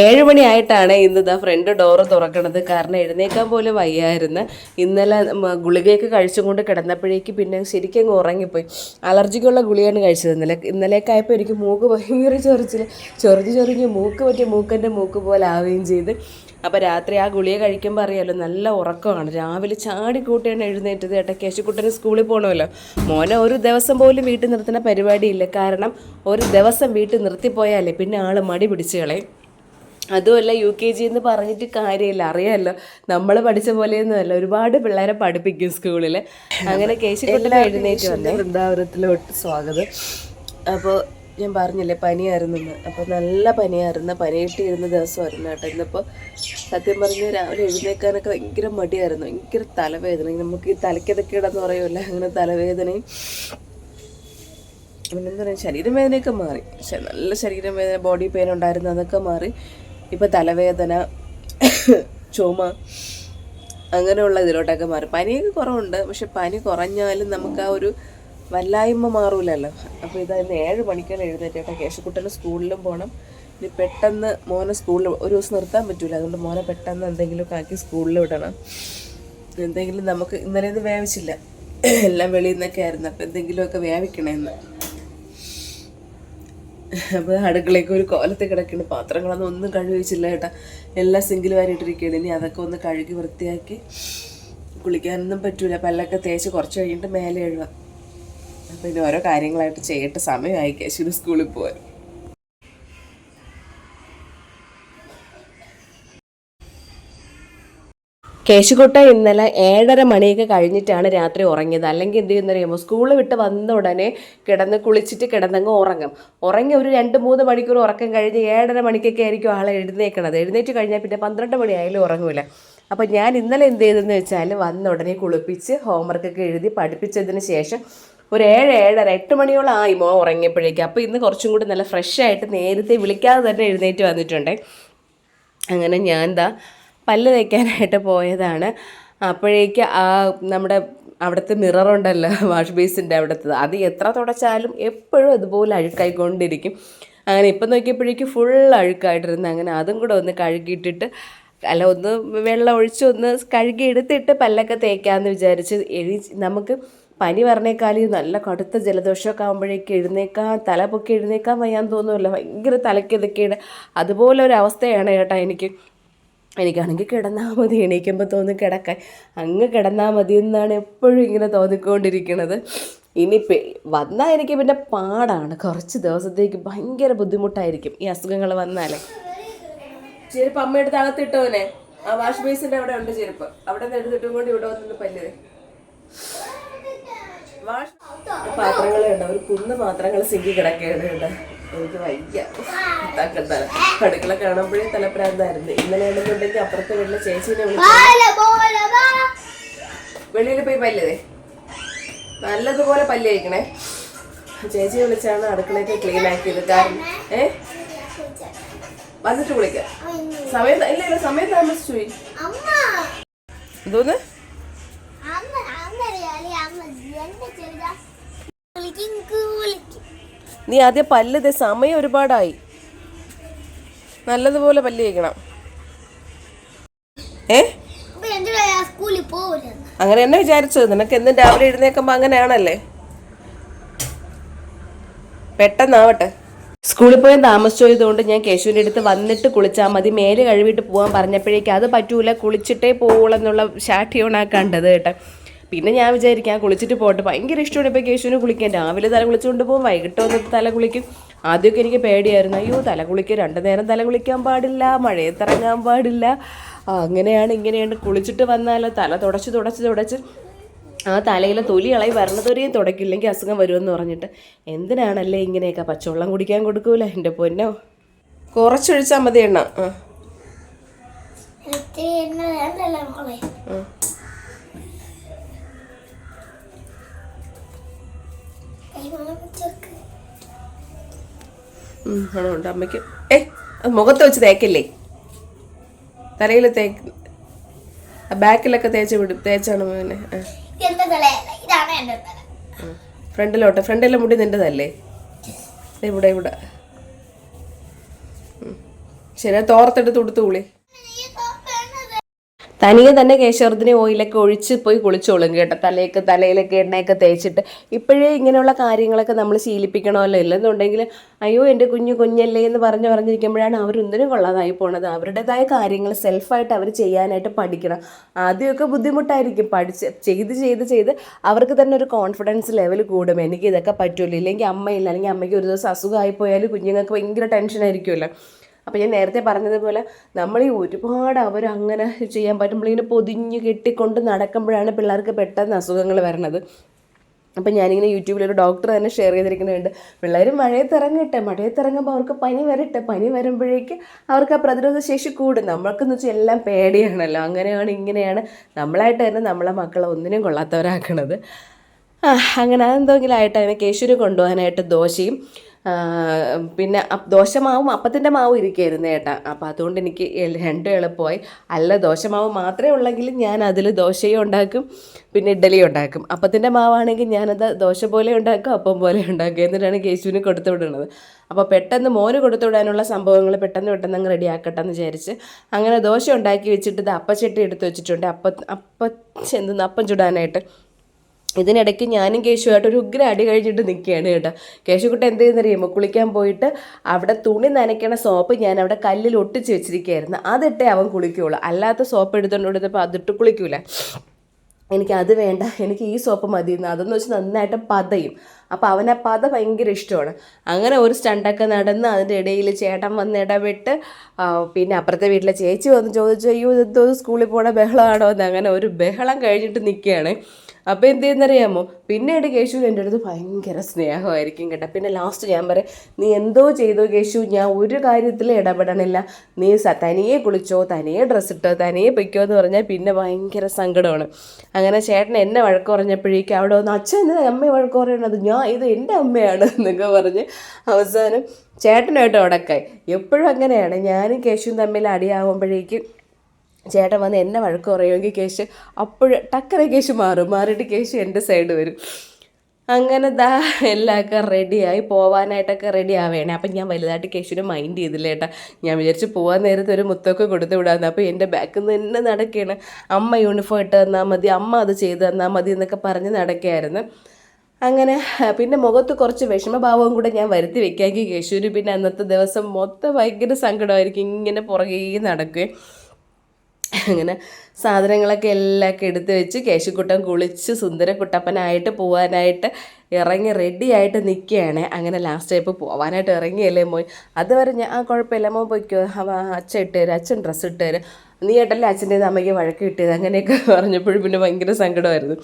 ഏഴ് മണിയായിട്ടാണ് ഇന്ന് ഇതാ ഫ്രണ്ട് ഡോറ് തുറക്കണത്. കാരണം എഴുന്നേക്കാൻ പോലും വയ്യായിരുന്നു. ഇന്നലെ ഗുളികയൊക്കെ കഴിച്ചുകൊണ്ട് കിടന്നപ്പോഴേക്ക് പിന്നെ ശരിക്കും ഉറങ്ങിപ്പോയി. അലർജിക്കുള്ള ഗുളിയാണ് കഴിച്ചത് ഇന്നലെ. ഇന്നലെയൊക്കെ ആയപ്പോൾ എനിക്ക് മൂക്ക് ഭയങ്കര ചൊറിച്ചിൽ ചൊറിഞ്ഞ് ചൊറിഞ്ഞ് മൂക്ക് പറ്റിയ മൂക്കന്റെ മൂക്ക് പോലെ ആവുകയും ചെയ്ത്. അപ്പോൾ രാത്രി ആ ഗുളിക കഴിക്കുമ്പോൾ അറിയാമല്ലോ നല്ല ഉറക്കമാണ്. രാവിലെ ചാടി കൂട്ടിയാണ് എഴുന്നേറ്റത്. ഏട്ടാ കേശുക്കുട്ടന് സ്കൂളിൽ പോകണമല്ലോ മോനെ ഒരു ദിവസം പോലും വീട്ടിൽ നിർത്തുന്ന പരിപാടിയില്ല. കാരണം ഒരു ദിവസം വീട്ടിൽ നിർത്തിപ്പോയാലേ പിന്നെ ആൾ മടി പിടിച്ച് കളയും. അതുമല്ല യു കെ ജി എന്ന് പറഞ്ഞിട്ട് കാര്യമില്ല. അറിയാമല്ലോ നമ്മൾ പഠിച്ച പോലെയൊന്നുമല്ല ഒരുപാട് പിള്ളേരെ പഠിപ്പിക്കും സ്കൂളിൽ അങ്ങനെ കേശുക്കുട്ടനെ എഴുന്നേറ്റ് വന്നേ. വൃന്ദാവനത്തിലോട്ട് സ്വാഗതം. അപ്പോൾ ഞാൻ പറഞ്ഞില്ലേ പനിയായിരുന്നു എന്ന് അപ്പോൾ നല്ല പനിയായിരുന്നു. പനിയിട്ടിരുന്ന ദിവസമായിരുന്നു കേട്ടോ ഇന്നിപ്പോൾ സത്യം പറഞ്ഞ് രാവിലെ എഴുന്നേക്കാനൊക്കെ ഭയങ്കര മടിയായിരുന്നു. ഭയങ്കര തലവേദന. നമുക്ക് ഈ തലയ്ക്കതൊക്കെ ഇടാന്ന് പറയുമല്ലോ അങ്ങനെ തലവേദനയും. പിന്നെന്താ പറയുക ശരീരം വേദനയൊക്കെ മാറി. പക്ഷെ നല്ല ശരീരം വേദന ബോഡി പെയിൻ ഉണ്ടായിരുന്നു അതൊക്കെ മാറി. ഇപ്പം തലവേദന ചുമ അങ്ങനെയുള്ള ഇതിലോട്ടൊക്കെ മാറും. പനിയൊക്കെ കുറവുണ്ട്. പക്ഷെ പനി കുറഞ്ഞാലും നമുക്ക് ആ ഒരു വല്ലായ്മ മാറൂലല്ലോ. അപ്പോൾ ഇത് ഇന്ന് ഏഴ് മണിക്കാണ് എഴുന്നേറ്റേട്ടാ കേശക്കുട്ടന് സ്കൂളിലും പോകണം ഇനി പെട്ടെന്ന് മോനെ സ്കൂളിൽ ഒരു ദിവസം നിർത്താൻ പറ്റൂല. അതുകൊണ്ട് മോനെ പെട്ടെന്ന് എന്തെങ്കിലുമൊക്കെ ആക്കി സ്കൂളിൽ വിടണം. എന്തെങ്കിലും നമുക്ക് ഇന്നലെ ഇത് വേവിച്ചില്ല. എല്ലാം വെളിയിൽ നിന്നൊക്കെ ആയിരുന്നു. അപ്പം എന്തെങ്കിലുമൊക്കെ വേവിക്കണമെന്ന് അപ്പോൾ അടുക്കളയ്ക്ക് ഒരു കോലത്തെ കിടക്കുന്ന പാത്രങ്ങളൊന്നും ഒന്നും കഴുകിച്ചില്ല കേട്ടാ എല്ലാം സിംഗിൾ വാരിയിട്ടിരിക്കുകയാണ് ഇനി അതൊക്കെ ഒന്ന് കഴുകി വൃത്തിയാക്കി കുളിക്കാനൊന്നും പറ്റൂല. പല്ലൊക്കെ തേച്ച് കുറച്ച് കഴിഞ്ഞിട്ട് മേലെ എഴുതാം. അപ്പോൾ ഇനി ഓരോ കാര്യങ്ങളായിട്ട് ചെയ്യട്ടെ. സമയമായി കേശുവിന് സ്കൂളിൽ പോകാൻ കേശുകുട്ട ഇന്നലെ ഏഴര മണിയൊക്കെ കഴിഞ്ഞിട്ടാണ് രാത്രി ഉറങ്ങിയത്. അല്ലെങ്കിൽ എന്ത് ചെയ്യുന്നറിയാമോ? സ്കൂളിൽ വിട്ട് വന്ന ഉടനെ കിടന്ന് കുളിച്ചിട്ട് കിടന്നങ്ങ് ഉറങ്ങും. ഉറങ്ങി ഒരു രണ്ട് മൂന്ന് മണിക്കൂർ ഉറക്കം കഴിഞ്ഞ് ഏഴര മണിക്കൊക്കെ ആയിരിക്കും ആളെ എഴുന്നേക്കണത്. എഴുന്നേറ്റ് കഴിഞ്ഞാൽ പിന്നെ പന്ത്രണ്ട് മണിയായാലും ഉറങ്ങൂല. അപ്പോൾ ഞാൻ ഇന്നലെ എന്ത് ചെയ്തെന്ന് വെച്ചാൽ വന്ന ഉടനെ കുളിപ്പിച്ച് ഹോംവർക്കൊക്കെ എഴുതി പഠിപ്പിച്ചതിന് ശേഷം ഒരു ഏഴ് ഏഴര എട്ട് മണിയോളം ആയി മോ ഉറങ്ങിയപ്പോഴേക്കും. അപ്പോൾ ഇന്ന് കുറച്ചും കൂടി നല്ല ഫ്രഷ് ആയിട്ട് നേരത്തെ വിളിക്കാതെ തന്നെ എഴുന്നേറ്റ് വന്നിട്ടുണ്ട്. അങ്ങനെ ഞാൻ എന്താ പല്ല് തേക്കാനായിട്ട് പോയതാണ്. അപ്പോഴേക്ക് ആ നമ്മുടെ അവിടുത്തെ മിററുണ്ടല്ലോ വാഷ് ബേസിന്റെ അവിടുത്തെ. അത് എത്ര തുടച്ചാലും എപ്പോഴും അതുപോലെ അഴുക്കായിക്കൊണ്ടിരിക്കും. അങ്ങനെ ഇപ്പം നോക്കിയപ്പോഴേക്കും ഫുൾ അഴുക്കായിട്ടിരുന്നു അങ്ങനെ അതും കൂടെ ഒന്ന് കഴുകിയിട്ടിട്ട് അല്ല ഒന്ന് വെള്ളം ഒഴിച്ച് ഒന്ന് കഴുകി എടുത്തിട്ട് പല്ലൊക്കെ തേക്കാമെന്ന് വിചാരിച്ച് എഴി നമുക്ക് പനി പറഞ്ഞേക്കാളും നല്ല കടുത്ത ജലദോഷമൊക്കെ ആകുമ്പോഴേക്ക് എഴുന്നേക്കാൻ തല പൊക്കി എഴുന്നേക്കാൻ വയ്യാൻ തോന്നുമല്ലോ. ഭയങ്കര തലയ്ക്ക് അതുപോലെ ഒരു അവസ്ഥയാണ് ചേട്ടാ എനിക്ക്. എനിക്കാണെങ്കിൽ കിടന്നാൽ മതി എണീക്കുമ്പോൾ തോന്നും കിടക്കാൻ. അങ്ങ് കിടന്നാൽ മതി എന്നാണ് എപ്പോഴും ഇങ്ങനെ തോന്നിക്കൊണ്ടിരിക്കുന്നത് ഇനി വന്നാൽ എനിക്ക് പിന്നെ പാടാണ്. കുറച്ച് ദിവസത്തേക്ക് ഭയങ്കര ബുദ്ധിമുട്ടായിരിക്കും ഈ അസുഖങ്ങൾ വന്നാലേ. ചെരുപ്പ് അമ്മയെടുത്ത് അകത്തിട്ടോനെ ആ വാഷ് ബേസിന്റെ അവിടെ ഉണ്ട് ചെരുപ്പ്. അവിടെ നിന്ന് എടുത്തിട്ടും കൊണ്ട് ഇവിടെ വന്നിട്ട് പല്ല്. വാഷ് പാത്രങ്ങളുണ്ട് ഒരു കുന്ന് പാത്രങ്ങൾ സിങ്കി കിടക്കുകയാണ് കേട്ടോ എനിക്ക് വയ്യ. തക്കത്തല അടുക്കള കാണുമ്പോഴേ തലപ്രാന്തായിരുന്നു. ഇന്നലെ ആണെന്നുണ്ടെങ്കിൽ അപ്പുറത്തെ വീട്ടിലെ ചേച്ചീനെ വിളിച്ചു വെളിയിൽ പോയി പല്ലതേ നല്ലതുപോലെ പല്ല് കഴിക്കണേ ചേച്ചിയെ വിളിച്ചാണ് അടുക്കളയൊക്കെ ക്ലീൻ ആക്കിയത്. കാരണം ഏ? വന്നിട്ട് വിളിക്ക. സമയം ഇല്ല ഇല്ല സമയം താമസിച്ചു എന്തോന്ന്? നീ ആദ്യം പല്ല് ദേ സമയം ഒരുപാടായി. നല്ലതുപോലെ പല്ല് കഴിക്കണം ഏ? അങ്ങനെ എന്നെ വിചാരിച്ചത്. നിനക്ക് എന്നും രാവിലെ എഴുന്നേക്കുമ്പോ അങ്ങനെയാണല്ലേ? പെട്ടെന്നാവട്ടെ. സ്കൂളിൽ പോയി താമസിച്ചതുകൊണ്ട് ഞാൻ കേശുവിന്റെ അടുത്ത് വന്നിട്ട് കുളിച്ചാൽ മതി. മേൽ കഴുകിയിട്ട് പോകാൻ പറഞ്ഞപ്പോഴേക്കും അത് പറ്റൂല കുളിച്ചിട്ടേ പോവുള്ളെന്നുള്ള ശാഠ്യമാണ് കണ്ടത് കേട്ടോ. പിന്നെ ഞാൻ വിചാരിക്കാം കുളിച്ചിട്ട് പോട്ടെ ഭയങ്കര ഇഷ്ടമാണ് ഇപ്പോൾ കേശുവിന് കുളിക്കാൻ. രാവിലെ തല കുളിച്ചുകൊണ്ട് പോകും വൈകിട്ട് വന്നിട്ട് തല കുളിക്കും. ആദ്യമൊക്കെ എനിക്ക് പേടിയായിരുന്നു അയ്യോ തല കുളിക്കുക രണ്ട് നേരം തല കുളിക്കാൻ പാടില്ല മഴയത്ത് ഇറങ്ങാൻ പാടില്ല. അങ്ങനെയാണ് ഇങ്ങനെയാണ്. കുളിച്ചിട്ട് വന്നാൽ തല തുടച്ച് തുടച്ച് തുടച്ച് ആ തലയിലെ തൊലി ഇളകി വരണതൊരെയും തുടക്കില്ലെങ്കിൽ അസുഖം വരുമെന്ന് പറഞ്ഞിട്ട്. എന്തിനാണല്ലേ ഇങ്ങനെയൊക്കെ പച്ചവെള്ളം കുടിക്കാൻ കൊടുക്കൂല എന്റെ പൊന്നോ? കുറച്ചൊഴിച്ചാൽ മതി എണ്ണ. ആ. ഉണ്ട് അമ്മയ്ക്ക്. ഏ അത് മുഖത്ത് വെച്ച് തേക്കില്ലേ? തലയിൽ തേക്ക് ബാക്കിലൊക്കെ തേച്ച് വിടും തേച്ചാണ് മോനെ. ഫ്രണ്ടിലോട്ടെ ഫ്രണ്ടിലെ മുടി നിന്റെതല്ലേ? ഇവിടെ ഇവിടെ. ശരി തോർത്തെടുത്ത് സോപ്പ് വേണ്ടത് തനിയെ തന്നെ കേശവർദ്ധിനി ഓയിലൊക്കെ ഒഴിച്ച് പോയി കുളിച്ചോളും കേട്ടോ. തലയൊക്കെ തലയിലൊക്കെ എണ്ണയൊക്കെ തേച്ചിട്ട്. ഇപ്പോഴേ ഇങ്ങനെയുള്ള കാര്യങ്ങളൊക്കെ നമ്മൾ ശീലിപ്പിക്കണമല്ലോ. ഇല്ലെന്നുണ്ടെങ്കിൽ അയ്യോ എന്റെ കുഞ്ഞു കുഞ്ഞല്ലേ എന്ന് പറഞ്ഞ് പറഞ്ഞിരിക്കുമ്പോഴാണ് അവരൊന്നിനും കൊള്ളാതായി പോണത്. അവരുടേതായ കാര്യങ്ങൾ സെൽഫായിട്ട് അവർ ചെയ്യാനായിട്ട് പഠിക്കണം. ആദ്യമൊക്കെ ബുദ്ധിമുട്ടായിരിക്കും. പഠിച്ച് ചെയ്ത് ചെയ്ത് ചെയ്ത് അവർക്ക് തന്നെ ഒരു കോൺഫിഡൻസ് ലെവൽ കൂടും. എനിക്ക് ഇതൊക്കെ പറ്റുമല്ലോ ഇല്ലെങ്കിൽ അമ്മയില്ല. അല്ലെങ്കിൽ അമ്മയ്ക്ക് ഒരു ദിവസം അസുഖമായി പോയാൽ കുഞ്ഞുങ്ങൾക്ക് ഭയങ്കര ടെൻഷനായിരിക്കുമല്ലോ അപ്പോൾ ഞാൻ നേരത്തെ പറഞ്ഞതുപോലെ നമ്മൾ ഈ ഒരുപാട് അവർ അങ്ങനെ ചെയ്യാൻ പറ്റും. നമ്മളിങ്ങനെ പൊതിഞ്ഞ് കെട്ടിക്കൊണ്ട് നടക്കുമ്പോഴാണ് പിള്ളേർക്ക് പെട്ടെന്ന് അസുഖങ്ങൾ വരണത്. അപ്പം ഞാനിങ്ങനെ യൂട്യൂബിലൊരു ഡോക്ടർ തന്നെ ഷെയർ ചെയ്തിരിക്കുന്നുണ്ട്. പിള്ളേർ മഴയത്ത് ഇറങ്ങട്ടെ മഴയത്ത് ഇറങ്ങുമ്പോൾ അവർക്ക് പനി വരട്ടെ പനി വരുമ്പോഴേക്ക് അവർക്ക് ആ പ്രതിരോധ ശേഷി കൂടും. നമ്മൾക്കെന്ന് വെച്ചാൽ എല്ലാം പേടിയാണല്ലോ. അങ്ങനെയാണ് ഇങ്ങനെയാണ് നമ്മളായിട്ട് തന്നെ നമ്മളെ മക്കളെ ഒന്നിനും കൊള്ളാത്തവരാക്കണത്. അങ്ങനെ അതെന്തെങ്കിലും ആയിട്ട് അതിനെ കേശൂര് കൊണ്ടുപോകാനായിട്ട് ദോശയും പിന്നെ ദോശ ദോശമാവും അപ്പത്തിന്റെ മാവും ഇരിക്കുകയായിരുന്നു ഏട്ടാ. അപ്പോൾ അതുകൊണ്ട് എനിക്ക് രണ്ട് രണ്ടും എളുപ്പമായി. അല്ല ദോശമാവ് മാത്രമേ ഉള്ളെങ്കിൽ ഞാൻ അതിൽ ദോശയും ഉണ്ടാക്കും പിന്നെ ഇഡ്ഡലിയും ഉണ്ടാക്കും. അപ്പത്തിന്റെ മാവാണെങ്കിൽ ഞാനത് ദോശ പോലെ ഉണ്ടാക്കും അപ്പം പോലെ ഉണ്ടാക്കും. എന്നിട്ടാണ് കേശുവിന് കൊടുത്തു വിടുന്നത്. അപ്പോൾ പെട്ടെന്ന് മോന് കൊടുത്തു വിടാനുള്ള സംഭവങ്ങൾ പെട്ടെന്ന് പെട്ടെന്ന് അങ്ങ് റെഡി ആക്കട്ടെ എന്ന് വിചാരിച്ച് അങ്ങനെ ദോശ ഉണ്ടാക്കി വെച്ചിട്ട് ഇത് അപ്പച്ചട്ടി എടുത്ത് വെച്ചിട്ടുണ്ട്. അപ്പം അപ്പം എന്തെന്ന് അപ്പം ചുടാനായിട്ട്. ഇതിനിടയ്ക്ക് ഞാനും കേശുവായിട്ട് ഒരു ഉഗ്ര അടി കഴിഞ്ഞിട്ട് നിൽക്കുകയാണ് കേട്ടോ. കേശുക്കുട്ട എന്ത് ചെയ്യുന്നറിയുമോ കുളിക്കാൻ പോയിട്ട് അവിടെ തുണി നനയ്ക്കണ സോപ്പ് ഞാൻ അവിടെ കല്ലിൽ ഒട്ടിച്ച് വെച്ചിരിക്കുകയായിരുന്നു. അതിട്ടേ അവൻ കുളിക്കുകയുള്ളൂ. അല്ലാത്ത സോപ്പ് എടുത്തുകൊണ്ട് കൊടുത്തപ്പോൾ അതിട്ട് കുളിക്കൂല. എനിക്ക് അത് വേണ്ട. എനിക്ക് ഈ സോപ്പ് മതി എന്ന് അതെന്ന് വെച്ച് നന്നായിട്ട് പതയും. അപ്പോൾ അവൻ ആ പത ഭയങ്കര ഇഷ്ടമാണ്. അങ്ങനെ ഒരു സ്റ്റണ്ടൊക്കെ നടന്ന് അതിന്റെ ഇടയിൽ ചേട്ടൻ വന്ന് ഇടപെട്ട് പിന്നെ അപ്പുറത്തെ വീട്ടിലെ ചേച്ചി വന്ന് ചോദിച്ചു അയ്യോ ഇതെന്തോ സ്കൂളിൽ പോണ ബഹളമാണോ? എന്ന്. അങ്ങനെ ഒരു ബഹളം കഴിഞ്ഞിട്ട് നിൽക്കുകയാണ്. അപ്പോൾ എന്ത് ചെയ്യുന്നറിയാമോ? പിന്നീട് കേശുവിന് എന്റെ അടുത്ത് ഭയങ്കര സ്നേഹമായിരിക്കും കേട്ടോ. പിന്നെ ലാസ്റ്റ് ഞാൻ പറയും നീ എന്തോ ചെയ്തോ കേശു? ഞാൻ ഒരു കാര്യത്തിൽ ഇടപെടണില്ല. നീ സ തനിയെ കുളിച്ചോ തനിയെ ഡ്രസ്സ് ഇട്ടോ തനിയെ പൊയ്ക്കോ എന്ന് പറഞ്ഞാൽ പിന്നെ ഭയങ്കര സങ്കടമാണ്. അങ്ങനെ ചേട്ടൻ എന്നെ വഴക്ക് പറഞ്ഞപ്പോഴേക്കും അവിടെ വന്ന് അച്ഛൻ എന്തിനാ അമ്മയെ വഴക്ക് പറയണത്? ഞാൻ ഇത് എന്റെ അമ്മയാണ് എന്നൊക്കെ പറഞ്ഞ് അവസാനം ചേട്ടനായിട്ട് ഉടക്കായി. എപ്പോഴും അങ്ങനെയാണ്. ഞാനും കേശുവും തമ്മിൽ അടിയാവുമ്പോഴേക്കും ചേട്ടൻ വന്ന് എന്നെ വഴക്ക് പറയുമെങ്കിൽ കേശ് അപ്പോഴും ടക്കറെ കേശ് മാറും. മാറിയിട്ട് കേശ് എന്റെ സൈഡ് വരും. അങ്ങനെ ദാ എല്ലാമൊക്കെ റെഡിയായി പോവാനായിട്ടൊക്കെ റെഡി ആവേണേ. അപ്പം ഞാൻ വലുതായിട്ട് കേശുവിനെ മൈൻഡ് ചെയ്തില്ല ഏട്ടാ. ഞാൻ വിചാരിച്ച് പോകാൻ നേരത്തെ ഒരു മുത്തൊക്കെ കൊടുത്തു വിടാമെന്ന് അപ്പോൾ എന്റെ ബാക്കിൽ നിന്ന് തന്നെ നടക്കുകയാണ് അമ്മ യൂണിഫോം ഇട്ട് തന്നാൽ മതി. അമ്മ അത് ചെയ്ത് തന്നാൽ മതി എന്നൊക്കെ പറഞ്ഞ് നടക്കുകയായിരുന്നു അങ്ങനെ പിന്നെ മുഖത്ത് കുറച്ച് വിഷമഭാവവും കൂടെ ഞാൻ വരുത്തി വെക്കാമെങ്കിൽ കേശുവിന് പിന്നെ അന്നത്തെ ദിവസം മൊത്തം ഭയങ്കര സങ്കടമായിരിക്കും. ഇങ്ങനെ പുറകെ നടക്കുകയും അങ്ങനെ സാധനങ്ങളൊക്കെ എല്ലാം എടുത്ത് വെച്ച് കേശുക്കുട്ടൻ കുളിച്ച് സുന്ദരക്കുട്ടപ്പനായിട്ട് പോകാനായിട്ട് ഇറങ്ങി റെഡി ആയിട്ട് നിൽക്കുകയാണ് അങ്ങനെ ലാസ്റ്റ് ടൈപ്പ് പോകാനായിട്ട് ഇറങ്ങിയല്ലേ മോൻ? അതുവരെ ഞാൻ ആ കുഴപ്പമില്ല മോൻ പൊയ്ക്കോ. അച്ഛൻ ഇട്ട് തരും അച്ഛൻ ഡ്രസ്സ് ഇട്ട് തരും. നീ ഏട്ടല്ലേ അച്ഛന്റെ അമ്മയ്ക്ക് വഴക്ക് കിട്ടിയത്? അങ്ങനെയൊക്കെ പറഞ്ഞപ്പോഴും പിന്നെ ഭയങ്കര സങ്കടമായിരുന്നു.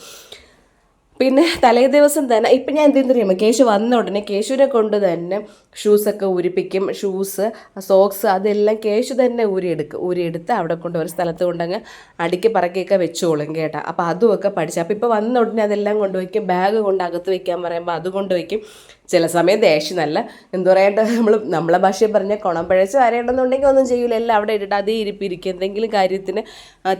പിന്നെ തലേ ദിവസം തന്നെ ഇപ്പം ഞാൻ എന്തെന്ന് അറിയാമോ കേശു വന്ന ഉടനെ കേശുവിനെ കൊണ്ട് തന്നെ ഷൂസൊക്കെ ഊരിപ്പിക്കും. ഷൂസ് സോക്സ് അതെല്ലാം കേശു തന്നെ ഊരിയെടുക്കും. ഊരിയെടുത്ത് അവിടെ കൊണ്ട് ഒരു സ്ഥലത്ത് കൊണ്ടങ്ങ് അടുക്കി പറക്കിയൊക്കെ വെച്ചോളും കേട്ടോ. അപ്പോൾ അതുമൊക്കെ പഠിച്ചു. അപ്പോൾ ഇപ്പോൾ വന്ന ഉടനെ അതെല്ലാം കൊണ്ടുവയ്ക്കും. ബാഗ് കൊണ്ട് അകത്ത് വെക്കാൻ പറയുമ്പോൾ അത് കൊണ്ടുവയ്ക്കും. ചില സമയം ദേഷ്യം നല്ല എന്താ പറയണ്ട നമ്മൾ നമ്മളെ ഭാഷയിൽ പറഞ്ഞ കുണം പഴച്ച് വരേണ്ടെന്നുണ്ടെങ്കിൽ ഒന്നും ചെയ്യില്ല എല്ലാം അവിടെ ഇട്ടിട്ട് അതേ ഇരിപ്പിരിക്കും. എന്തെങ്കിലും കാര്യത്തിന്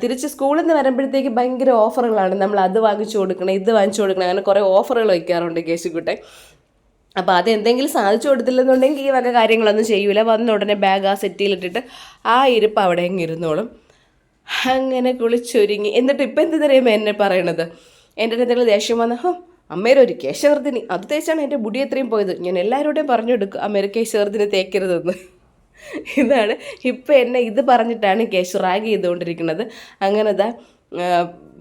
തിരിച്ച് സ്കൂളിൽ നിന്ന് വരുമ്പോഴത്തേക്ക് ഭയങ്കര ഓഫറുകളാണ്. നമ്മൾ അത് വാങ്ങിച്ചു കൊടുക്കണം ഇത് വാങ്ങിച്ചു കൊടുക്കണം. അങ്ങനെ കുറേ ഓഫറുകൾ വയ്ക്കാറുണ്ട് കേശുക്കുട്ടെ അപ്പോൾ അത് എന്തെങ്കിലും സാധിച്ചു കൊടുത്തില്ലെന്നുണ്ടെങ്കിൽ ഈ വക കാര്യങ്ങളൊന്നും ചെയ്യൂല. വന്ന ഉടനെ ബാഗ് ആ സെറ്റിയിലിട്ടിട്ട് ആ ഇരിപ്പ് അവിടെ അങ്ങ് ഇരുന്നോളും. അങ്ങനെ കുളിച്ചൊരുങ്ങി. എന്നിട്ട് ഇപ്പം എന്ത് അറിയുമ്പോൾ എന്നെ പറയണത്? എന്റെ എന്തെങ്കിലും ദേഷ്യം വന്ന ഹോ അമ്മേരെ ഒരു കേശവർദ്ധിനി. അത് തേച്ചാണ് എന്റെ മുടി എത്രയും പോയത്. ഞാൻ എല്ലാവരോടെയും പറഞ്ഞെടുക്കും അമ്മേരെ കേശവർദ്ധിനി തേക്കരുതെന്ന്. ഇതാണ് ഇപ്പം എന്നെ ഇത് പറഞ്ഞിട്ടാണ് കേശു റാഗ് ചെയ്തുകൊണ്ടിരിക്കുന്നത്. അങ്ങനെ ദാ ആ,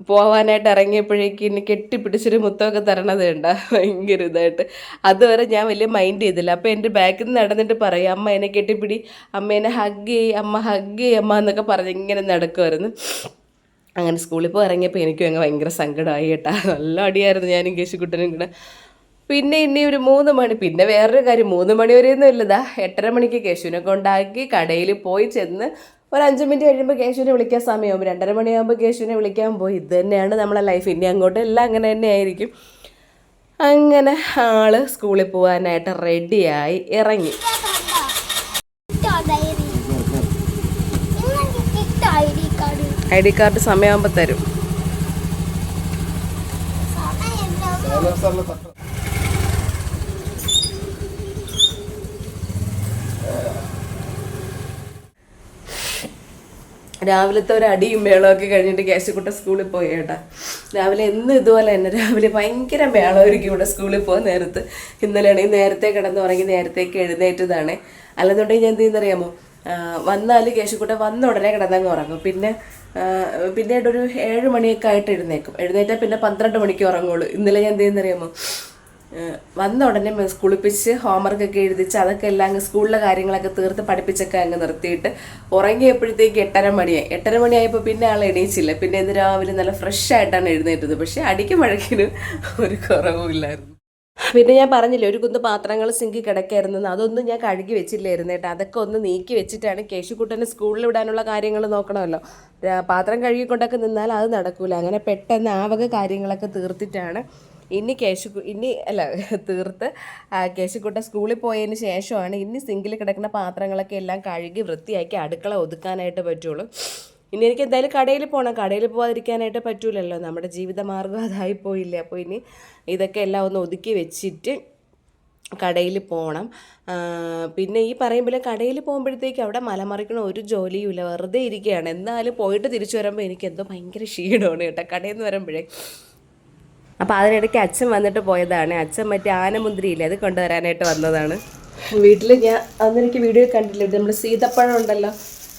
പോവാനായിട്ട് ഇറങ്ങിയപ്പോഴേക്ക് എന്നെ കെട്ടിപ്പിടിച്ചൊരു മുത്തമൊക്കെ തരണത് ഉണ്ട് ഭയങ്കര ഇതായിട്ട്. അതുവരെ ഞാൻ വലിയ മൈൻഡ് ചെയ്തില്ല. അപ്പോൾ എന്റെ ബാക്കിൽ നിന്ന് നടന്നിട്ട് പറയും അമ്മ എന്നെ കെട്ടിപ്പിടി അമ്മ എന്നെ ഹഗ് ചെയ്യ് അമ്മ ഹഗ് ചെയ്യ് അമ്മ എന്നൊക്കെ പറഞ്ഞ് ഇങ്ങനെ നടക്കുമായിരുന്നു അങ്ങനെ സ്കൂളിൽ പോയി ഇറങ്ങിയപ്പോൾ എനിക്കും അങ്ങ് ഭയങ്കര സങ്കടമായി കേട്ടാ. നല്ല അടിയായിരുന്നു ഞാനും കേശുക്കുട്ടനും കൂടെ. പിന്നെ ഇനി ഒരു മൂന്ന് മണി പിന്നെ വേറൊരു കാര്യം മൂന്ന് മണി വരെയൊന്നും ഇല്ലതാ എട്ടര മണിക്ക് കേശുവിനെ കൊണ്ടാക്കി കടയിൽ പോയി ചെന്ന് ഒരു അഞ്ച് മിനിറ്റ് കഴിയുമ്പോൾ കേശുവിനെ വിളിക്കാൻ സമയമാകും രണ്ടര മണിയാകുമ്പോൾ കേശുവിനെ വിളിക്കാൻ പോയി. ഇത് തന്നെയാണ് നമ്മളെ ലൈഫ് ഇനി അങ്ങോട്ട് എല്ലാം അങ്ങനെ തന്നെ ആയിരിക്കും. അങ്ങനെ ആൾ സ്കൂളിൽ പോകാനായിട്ട് റെഡിയായി ഇറങ്ങി I D card I D card സമയമാകുമ്പോൾ തരും. രാവിലത്തെ ഒരു അടിയും മേളമൊക്കെ കഴിഞ്ഞിട്ട് കേശക്കുട്ട സ്കൂളിൽ പോയി കേട്ടാ. രാവിലെ എന്നും ഇതുപോലെ തന്നെ. രാവിലെ ഭയങ്കര മേളമായിരിക്കും ഇവിടെ സ്കൂളിൽ പോകാൻ നേരത്ത്. ഇന്നലെയാണെങ്കിൽ നേരത്തെ കിടന്ന് ഉറങ്ങി നേരത്തേക്ക് എഴുന്നേറ്റതാണ്. അല്ലെന്നുണ്ടെങ്കിൽ ഞാൻ എന്ത് ചെയ്യുന്നറിയാമോ? വന്നാൽ കേശക്കുട്ട വന്ന ഉടനെ കിടന്നങ്ങ് ഉറങ്ങും. പിന്നെ പിന്നീട് ഒരു ഏഴ് മണിയൊക്കെ ആയിട്ട് എഴുന്നേക്കും എഴുന്നേറ്റാൽ പിന്നെ പന്ത്രണ്ട് മണിക്ക് ഉറങ്ങുള്ളൂ. ഇന്നലെ ഞാൻ എന്ത് ചെയ്യുന്നറിയാമോ വന്ന ഉടനെ കുളിപ്പിച്ച് ഹോംവർക്ക് ഒക്കെ എഴുതിച്ച് അതൊക്കെ എല്ലാം അങ്ങ് സ്കൂളിലെ കാര്യങ്ങളൊക്കെ തീർത്ത് പഠിപ്പിച്ചൊക്കെ അങ്ങ് നിർത്തിയിട്ട് ഉറങ്ങിയപ്പോഴത്തേക്ക് എട്ടര മണിയായി. എട്ടര മണിയായപ്പോൾ പിന്നെ ആൾ എണീച്ചില്ല. പിന്നെ ഇന്ന് രാവിലെ നല്ല ഫ്രഷ് ആയിട്ടാണ് എഴുന്നേറ്റത്. പക്ഷേ അടിക്കും മഴക്കിനും ഒരു കുറവുമില്ലായിരുന്നു. പിന്നെ ഞാൻ പറഞ്ഞില്ലേ ഒരു കുന്ന് പാത്രങ്ങൾ സിങ്കി കിടക്കായിരുന്നു അതൊന്നും ഞാൻ കഴുകി വെച്ചില്ലായിരുന്നു കേട്ടോ. അതൊക്കെ ഒന്ന് നീക്കി വെച്ചിട്ടാണ് കേശുക്കുട്ടനെ സ്കൂളിൽ വിടാനുള്ള കാര്യങ്ങൾ നോക്കണമല്ലോ. പാത്രം കഴുകിക്കൊണ്ടൊക്കെ നിന്നാൽ അത് നടക്കൂല. അങ്ങനെ പെട്ടെന്ന് ആ വക കാര്യങ്ങളൊക്കെ തീർത്തിട്ടാണ് ഇനി കേശു ഇനി അല്ല തീർത്ത് കേശുക്കുട്ട സ്കൂളിൽ പോയതിന് ശേഷമാണ് ഇനി സിങ്കിൽ കിടക്കുന്ന പാത്രങ്ങളൊക്കെ എല്ലാം കഴുകി വൃത്തിയാക്കി അടുക്കള ഒതുക്കാനായിട്ട് പറ്റുള്ളൂ. ഇനി എനിക്ക് എന്തായാലും കടയിൽ പോകണം കടയിൽ പോകാതിരിക്കാനായിട്ട് പറ്റൂലല്ലോ. നമ്മുടെ ജീവിതമാർഗം അതായി പോയില്ലേ. അപ്പോൾ ഇനി ഇതൊക്കെ എല്ലാം ഒന്ന് ഒതുക്കി വെച്ചിട്ട് കടയിൽ പോകണം പിന്നെ ഈ പറയുമ്പോൾ കടയിൽ പോകുമ്പോഴത്തേക്ക് അവിടെ മലമറിക്കണ ഒരു ജോലിയുമില്ല വെറുതെ ഇരിക്കുകയാണ്. എന്നാലും പോയിട്ട് തിരിച്ചു വരുമ്പോൾ എനിക്ക് എന്തോ ഭയങ്കര ക്ഷീണമാണ് കേട്ടോ. കടയിൽ നിന്ന് വരുമ്പോഴേ. അപ്പോൾ അതിനിടയ്ക്ക് അച്ഛൻ വന്നിട്ട് പോയതാണ്. അച്ഛൻ മറ്റേ ആനമുന്തിരിയില്ലേ? അത് കൊണ്ടുവരാനായിട്ട് വന്നതാണ്. വീട്ടിൽ ഞാൻ അന്നെനിക്ക് വീഡിയോ കണ്ടില്ല നമ്മൾ സീതപ്പഴം ഉണ്ടല്ലോ.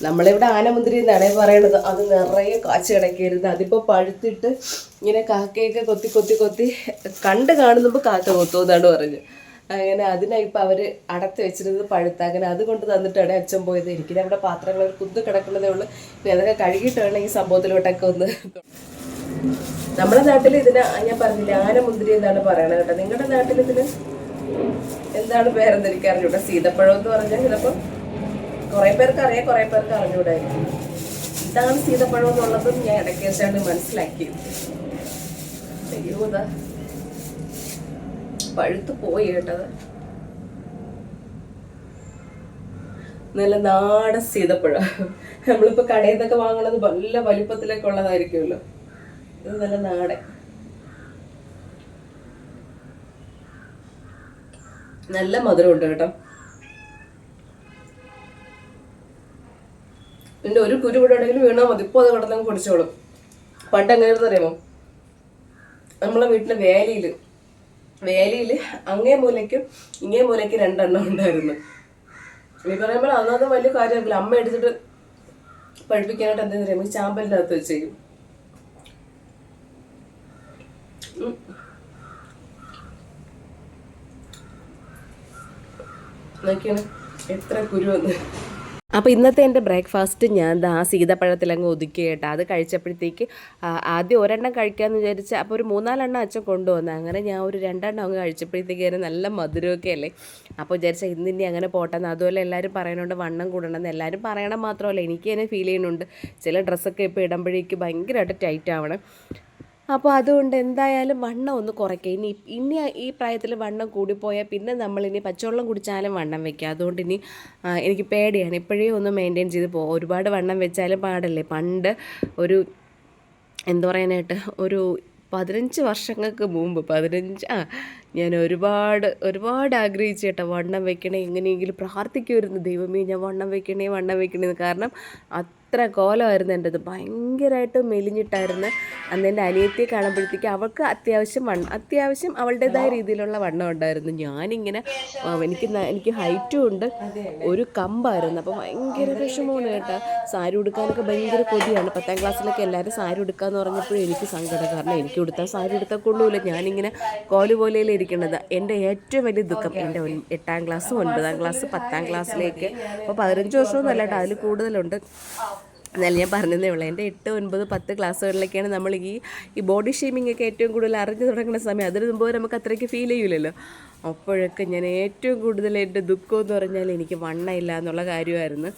നമ്മളിവിടെ ആനമുന്തിരി എന്നാണ് പറയണത്. അത് നിറയെ കാച്ചു കിടക്കരുത് അതിപ്പോൾ പഴുത്തിട്ട് ഇങ്ങനെ കാക്കയൊക്കെ കൊത്തി കൊത്തി കൊത്തി കണ്ട് കാണുമ്പോൾ കാക്ക കൊത്തു എന്നാണ് പറഞ്ഞത് അങ്ങനെ അതിനെ ഇപ്പം അവർ അടത്ത് വെച്ചിരുന്നത് പഴുത്ത. അങ്ങനെ അതുകൊണ്ട് തന്നിട്ടാണ് അച്ഛൻ പോയത്. എനിക്ക് അവിടെ പാത്രങ്ങൾ കുന്ന് കിടക്കുന്നതേ ഉള്ളൂ. പിന്നെ അതൊക്കെ കഴുകിയിട്ട് വേണം ഈ സംഭവത്തിലോട്ടൊക്കെ ഒന്ന്. നമ്മുടെ നാട്ടിൽ ഇതിന് ഞാൻ പറഞ്ഞില്ല ആനമുന്തിരി എന്നാണ് പറയണത് കേട്ടോ. നിങ്ങളുടെ നാട്ടിൽ ഇതിന് എന്താണ് പേരെന്ന് എനിക്ക് അറിഞ്ഞൂടാ സീതപ്പഴം എന്ന് പറഞ്ഞാൽ ചിലപ്പോൾ കുറെ പേർക്ക് അറിയാം കുറെ പേർക്ക് അറിഞ്ഞുകൂടായിരിക്കും. ഇതാണ് സീതപ്പഴം എന്നുള്ളതും ഞാൻ ഇടയ്ക്ക് വെച്ചാണ് മനസ്സിലാക്കിയത് അയ്യോ പഴുത്ത് പോയി കേട്ടത് നല്ല നാടൻ സീതപ്പഴം. നമ്മളിപ്പോ കടയിൽ നിന്നൊക്കെ വാങ്ങണത് നല്ല വലിപ്പത്തിലൊക്കെ ഉള്ളതായിരിക്കുമല്ലോ. ഇത് നല്ല നാടൻ. നല്ല മധുരമുണ്ട് കേട്ടോ. പിന്നെ ഒരു കുരു ഇവിടെ എവിടെയെങ്കിലും വീണാൽ മതി. ഇപ്പോൾ അത് കിടന്നങ്ങ് കുടിച്ചോളും. പണ്ട് എങ്ങനെയാണെന്ന് അറിയാമോ? നമ്മളെ വീട്ടിലെ വേലിയിൽ വേലിയിൽ അങ്ങേ മൂലയ്ക്കും ഇങ്ങേ മൂലയ്ക്കും രണ്ടെണ്ണം ഉണ്ടായിരുന്നു. ഈ പറയുമ്പോൾ അന്നത് വലിയ കാര്യമാക്കില്ല അമ്മ എടുത്തിട്ട് പഠിപ്പിക്കാനായിട്ട് എന്താ പറയുമ്പോൾ ഈ ചാമ്പലിന്റെ അകത്ത് വെച്ചേക്കും. ചെയ്യും എത്ര കുരുവെന്ന് അപ്പോൾ ഇന്നത്തെ എന്റെ ബ്രേക്ക്ഫാസ്റ്റ് ഞാൻ ആ സീതപ്പഴത്തിലങ്ങ് ഒതുക്കി കേട്ടോ. അത് കഴിച്ചപ്പോഴത്തേക്ക് ആദ്യം ഒരെണ്ണം കഴിക്കാമെന്ന് വിചാരിച്ച് അപ്പോൾ ഒരു മൂന്നാലെണ്ണം അച്ഛൻ കൊണ്ടുവന്നു. അങ്ങനെ ഞാൻ ഒരു രണ്ടെണ്ണം അങ്ങ് കഴിച്ചപ്പോഴത്തേക്ക് അതിന് നല്ല മധുരമൊക്കെ അല്ലേ? അപ്പോൾ വിചാരിച്ച ഇന്നിനി അങ്ങനെ പോട്ടെന്ന്. അതുപോലെ എല്ലാവരും പറയണുണ്ട് വണ്ണം കൂടണമെന്ന്. എല്ലാവരും പറയണം മാത്രമല്ല എനിക്ക് തന്നെ ഫീൽ ചെയ്യുന്നുണ്ട്. ചില ഡ്രസ്സൊക്കെ ഇപ്പോൾ ഇടുമ്പോഴേക്ക് ഭയങ്കരമായിട്ട് ടൈറ്റ് ആവണം. അപ്പോൾ അതുകൊണ്ട് എന്തായാലും വണ്ണം ഒന്ന് കുറയ്ക്കുക ഇനി ഇനി ഈ പ്രായത്തിൽ വണ്ണം കൂടിപ്പോയാൽ പിന്നെ നമ്മൾ ഇനി പച്ചവെള്ളം കുടിച്ചാലും വണ്ണം വെക്കുക അതുകൊണ്ട് ഇനി എനിക്ക് പേടിയാണ്. ഇപ്പോഴേ ഒന്ന് മെയിന്റെയിൻ ചെയ്ത് പോകും ഒരുപാട് വണ്ണം വെച്ചാലും പാടല്ലേ? പണ്ട് ഒരു എന്താ പറയാനായിട്ട് ഒരു പതിനഞ്ച് വർഷങ്ങൾക്ക് മുമ്പ് പതിനഞ്ച് ആ ഞാൻ ഒരുപാട് ഒരുപാട് ആഗ്രഹിച്ചു കേട്ടോ വണ്ണം വെക്കണേ. എങ്ങനെയെങ്കിലും പ്രാർത്ഥിക്കുമായിരുന്നു ദൈവമേ ഞാൻ വണ്ണം വെക്കണേ വണ്ണം വെക്കണേ എന്ന് കാരണം അത്ര കോലമായിരുന്നു എന്റെത്. ഭയങ്കരമായിട്ട് മെലിഞ്ഞിട്ടായിരുന്നു അന്ന് എന്റെ അനിയത്തിയെ കാണുമ്പോഴത്തേക്ക് അവൾക്ക് അത്യാവശ്യം വണ്ണം അത്യാവശ്യം അവളുടേതായ രീതിയിലുള്ള വണ്ണം ഉണ്ടായിരുന്നു. ഞാനിങ്ങനെ എനിക്ക് എനിക്ക് ഹൈറ്റും ഉണ്ട് ഒരു കമ്പായിരുന്നു. അപ്പോൾ ഭയങ്കര വിഷമമാണ് കേട്ടോ. സാരി ഉടുക്കാനൊക്കെ ഭയങ്കര കൊതിയാണ്. പത്താം ക്ലാസ്സിലൊക്കെ എല്ലാവരും സാരി ഉടുക്കാന്ന് പറഞ്ഞപ്പോഴും എനിക്ക് സങ്കടം. കാരണം എനിക്ക് ഉടുത്താൽ സാരി ഉടുത്താൽ കൊള്ളൂല. ഞാനിങ്ങനെ കോൽ പോലെയല്ലേ ഇരിക്കുന്നത് എന്റെ ഏറ്റവും വലിയ ദുഃഖം എന്റെ എട്ടാം ക്ലാസ് ഒൻപതാം ക്ലാസ് പത്താം ക്ലാസ്സിലേക്ക്. അപ്പോൾ പതിനഞ്ച് വർഷമൊന്നും അല്ല കേട്ടോ. അതിൽ കൂടുതലുണ്ട്. എന്നാലും ഞാൻ പറഞ്ഞതേ ഉള്ളൂ. എന്റെ എട്ട് ഒൻപത് പത്ത് ക്ലാസ്സുകളിലൊക്കെയാണ് നമ്മൾ ഈ ഈ ബോഡി ഷേമിംഗ് ഒക്കെ ഏറ്റവും കൂടുതൽ അറിഞ്ഞു തുടങ്ങുന്ന സമയം. അതിന് മുമ്പ് നമുക്ക് അത്രയ്ക്ക് ഫീൽ ചെയ്യില്ലല്ലോ അപ്പോഴൊക്കെ ഞാൻ ഏറ്റവും കൂടുതൽ എന്റെ ദുഃഖം എന്ന് പറഞ്ഞാൽ എനിക്ക് വണ്ണയില്ല എന്നുള്ള കാര്യമായിരുന്നു.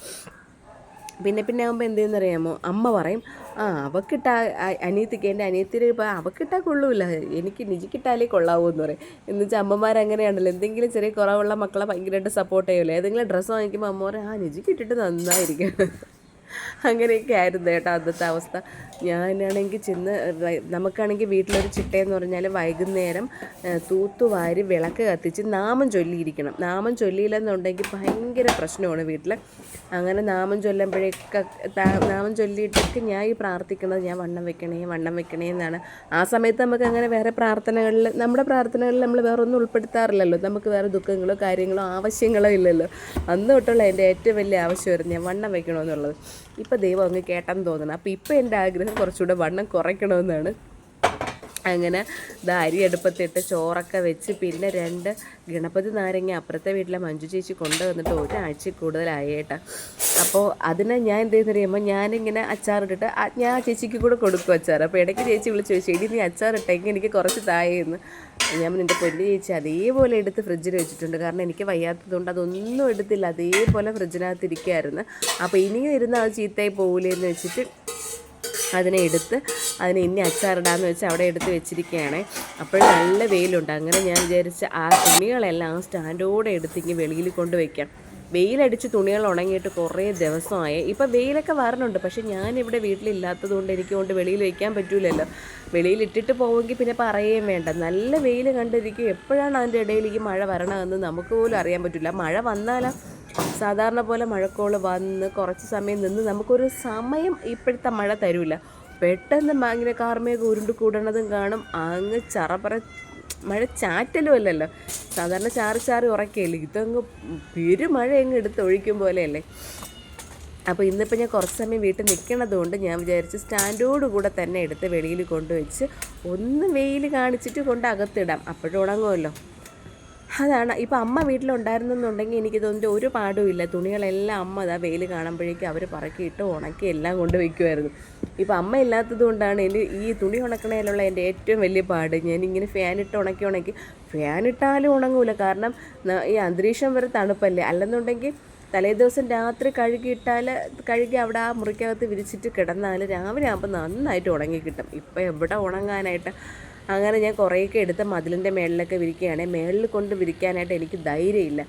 പിന്നെ പിന്നെ ആകുമ്പോൾ എന്തെന്ന് അറിയാമോ? അമ്മ പറയും ആ അവക്കിട്ടാ അനിയത്തിക്ക് എന്റെ അനിയത്തിന് ഇപ്പോൾ അവക്കിട്ടാ കൊള്ളൂല. എനിക്ക് നിജിക്കിട്ടാലേ കൊള്ളാവൂ എന്ന് പറയും. എന്ന് വെച്ചാൽ അമ്മമാർ അങ്ങനെയാണല്ലോ. എന്തെങ്കിലും ചെറിയ കുറവുള്ള മക്കളെ ഭയങ്കരമായിട്ട് സപ്പോർട്ട് ചെയ്യുമല്ലോ ഏതെങ്കിലും ഡ്രസ്സ് വാങ്ങിക്കുമ്പോൾ അമ്മ പറയും ആ നിജിക്കിട്ടിട്ട് നന്നായിരിക്കും. അങ്ങനെയൊക്കെ ആയിരുന്നു കേട്ടോ അന്നത്തെ അവസ്ഥ. ഞാനാണെങ്കിൽ ചെന്ന് നമുക്കാണെങ്കിൽ വീട്ടിലൊരു ചിട്ടയെന്ന് പറഞ്ഞാൽ വൈകുന്നേരം തൂത്തുവാരി വിളക്ക് കത്തിച്ച് നാമം ചൊല്ലിയിരിക്കണം. നാമം ചൊല്ലിയില്ലെന്നുണ്ടെങ്കിൽ ഭയങ്കര പ്രശ്നമാണ് വീട്ടിൽ അങ്ങനെ നാമം ചൊല്ലുമ്പോഴേക്കെ നാമം ചൊല്ലിയിട്ടൊക്കെ ഞാൻ ഈ പ്രാർത്ഥിക്കുന്നത് ഞാൻ വണ്ണം വെക്കണേ വണ്ണം വെക്കണേ എന്നാണ്. ആ സമയത്ത് നമുക്ക് അങ്ങനെ വേറെ പ്രാർത്ഥനകളിൽ നമ്മുടെ പ്രാർത്ഥനകളിൽ നമ്മൾ വേറെ ഒന്നും ഉൾപ്പെടുത്താറില്ലല്ലോ. നമുക്ക് വേറെ ദുഃഖങ്ങളോ കാര്യങ്ങളോ ആവശ്യങ്ങളോ ഇല്ലല്ലോ. അന്ന് തൊട്ടുള്ള എന്റെ ഏറ്റവും വലിയ ആവശ്യമായിരുന്നു ഞാൻ വണ്ണം വെക്കണമെന്നുള്ളത് ഇപ്പോൾ ദൈവം അങ്ങ് കേട്ടെന്ന് തോന്നണം അപ്പോൾ ഇപ്പോൾ എന്റെ ആഗ്രഹം കുറച്ചുകൂടെ വണ്ണം കുറയ്ക്കണമെന്നാണ്. അങ്ങനെ ദാരി അടുപ്പത്തിട്ട് ചോറൊക്കെ വെച്ച് പിന്നെ രണ്ട് ഗണപതി നാരങ്ങ അപ്പുറത്തെ വീട്ടിലെ മഞ്ജു ചേച്ചി കൊണ്ടുവന്നിട്ട് ഒരാഴ്ച കൂടുതലായി കേട്ടോ. അപ്പോൾ അതിനെ ഞാൻ എന്ത് ചെയ്യുന്ന അറിയുമ്പോൾ ഞാനിങ്ങനെ അച്ചാറിട്ടിട്ട് ഞാൻ ആ ചേച്ചിക്ക് കൂടെ കൊടുക്കും അച്ചാർ അപ്പോൾ ഇടയ്ക്ക് ചേച്ചി വിളിച്ച് ചോദിച്ചു എടി നീ അച്ചാറിട്ടെങ്കിൽ എനിക്ക് കുറച്ച് തായെന്ന് ഞാൻ എന്റെ പൊന്നു ചേച്ചി അതേപോലെ എടുത്ത് ഫ്രിഡ്ജിൽ വെച്ചിട്ടുണ്ട്. കാരണം എനിക്ക് വയ്യാത്തതുകൊണ്ട് അതൊന്നും എടുത്തില്ല. അതേപോലെ ഫ്രിഡ്ജിനകത്ത് ഇരിക്കുകയായിരുന്നു അപ്പോൾ ഇനിയും ഇരുന്ന് അത് ചീത്തയായി പോകില്ലെന്ന് വെച്ചിട്ട് അതിനെ എടുത്ത് അതിനെ ഇനി അച്ചാറിടാന്ന് വെച്ച് അവിടെ എടുത്ത് വെച്ചിരിക്കുകയാണ്. അപ്പോൾ നല്ല വെയിലുണ്ട്. അങ്ങനെ ഞാൻ വിചാരിച്ച് ആ തുണികളെല്ലാം സ്റ്റാൻഡോടെ എടുത്ത് ഇങ്ങനെ വെളിയിൽ കൊണ്ട് വയ്ക്കാം വെയിലടിച്ച് തുണികൾ ഉണങ്ങിയിട്ട് കുറേ ദിവസമായി. ഇപ്പം വെയിലൊക്കെ വരണുണ്ട് പക്ഷേ ഞാനിവിടെ വീട്ടിലില്ലാത്തത് കൊണ്ട് എനിക്ക് കൊണ്ട് വെളിയിൽ വയ്ക്കാൻ പറ്റൂലല്ലോ. വെളിയിൽ ഇട്ടിട്ട് പോവുമെങ്കിൽ പിന്നെ പറയുകയും വേണ്ട. നല്ല വെയിൽ കണ്ടിരിക്കും. എപ്പോഴാണ് അതിന്റെ ഇടയിൽ ഈ മഴ വരണമെന്ന് നമുക്ക് പോലും അറിയാൻ പറ്റില്ല. മഴ വന്നാലാ സാധാരണ പോലെ മഴക്കോൾ വന്ന് കുറച്ച് സമയം നിന്ന് നമുക്കൊരു സമയം ഇപ്പോഴത്തെ മഴ തരില്ല പെട്ടെന്ന് ഇങ്ങനെ കാർമേഘം ഉരുണ്ട് കൂടണതും കാണും. അങ്ങ് ചറപ്പറ മഴ ചാറ്റലും അല്ലല്ലോ. സാധാരണ ചാറ് ചാറി ഉറക്കുകയല്ലേ ഇതങ്ങ് പെരുമഴ അങ്ങ് എടുത്ത് ഒഴിക്കും പോലെയല്ലേ? അപ്പോൾ ഇന്നിപ്പോൾ ഞാൻ കുറച്ച് സമയം വീട്ടിൽ നിൽക്കണതുകൊണ്ട് ഞാൻ വിചാരിച്ച് സ്റ്റാൻഡോട് കൂടെ തന്നെ എടുത്ത് വെളിയിൽ കൊണ്ടുവച്ച് ഒന്ന് വെയിൽ കാണിച്ചിട്ട് കൊണ്ട് അകത്തിടാം. അപ്പോഴും ഉണങ്ങുമല്ലോ. അതാണ്. ഇപ്പം അമ്മ വീട്ടിലുണ്ടായിരുന്നെന്നുണ്ടെങ്കിൽ എനിക്ക് തോന്നുന്നു ഒരു പാടുമില്ല തുണികളെല്ലാം അമ്മ അതാ വെയിൽ കാണുമ്പോഴേക്കും അവർ പറക്കിയിട്ട് ഉണക്കി എല്ലാം കൊണ്ട് വയ്ക്കുമായിരുന്നു ഇപ്പം അമ്മ ഇല്ലാത്തത് കൊണ്ടാണ് എന്റെ ഈ തുണി ഉണക്കണേലുള്ള എന്റെ ഏറ്റവും വലിയ പാട്. ഞാനിങ്ങനെ ഫാനിട്ട് ഉണക്കി ഉണക്കി ഫാനിട്ടാലും ഉണങ്ങൂല. കാരണം ഈ അന്തരീക്ഷം വരെ തണുപ്പല്ലേ. അല്ലെന്നുണ്ടെങ്കിൽ തലേ ദിവസം രാത്രി കഴുകിയിട്ടാൽ കഴുകി അവിടെ ആ മുറിക്കകത്ത് വിരിച്ചിട്ട് കിടന്നാൽ രാവിലെ ആകുമ്പോൾ നന്നായിട്ട് ഉണങ്ങി കിട്ടും. ഇപ്പം എവിടെ ഉണങ്ങാനായിട്ട് അങ്ങനെ ഞാൻ കുറേയൊക്കെ എടുത്ത് മതിലിന്റെ മേളിലൊക്കെ വിരിക്കുകയാണ്. മേളിൽ കൊണ്ട് വിരിക്കാനായിട്ട് എനിക്ക് ധൈര്യമില്ല.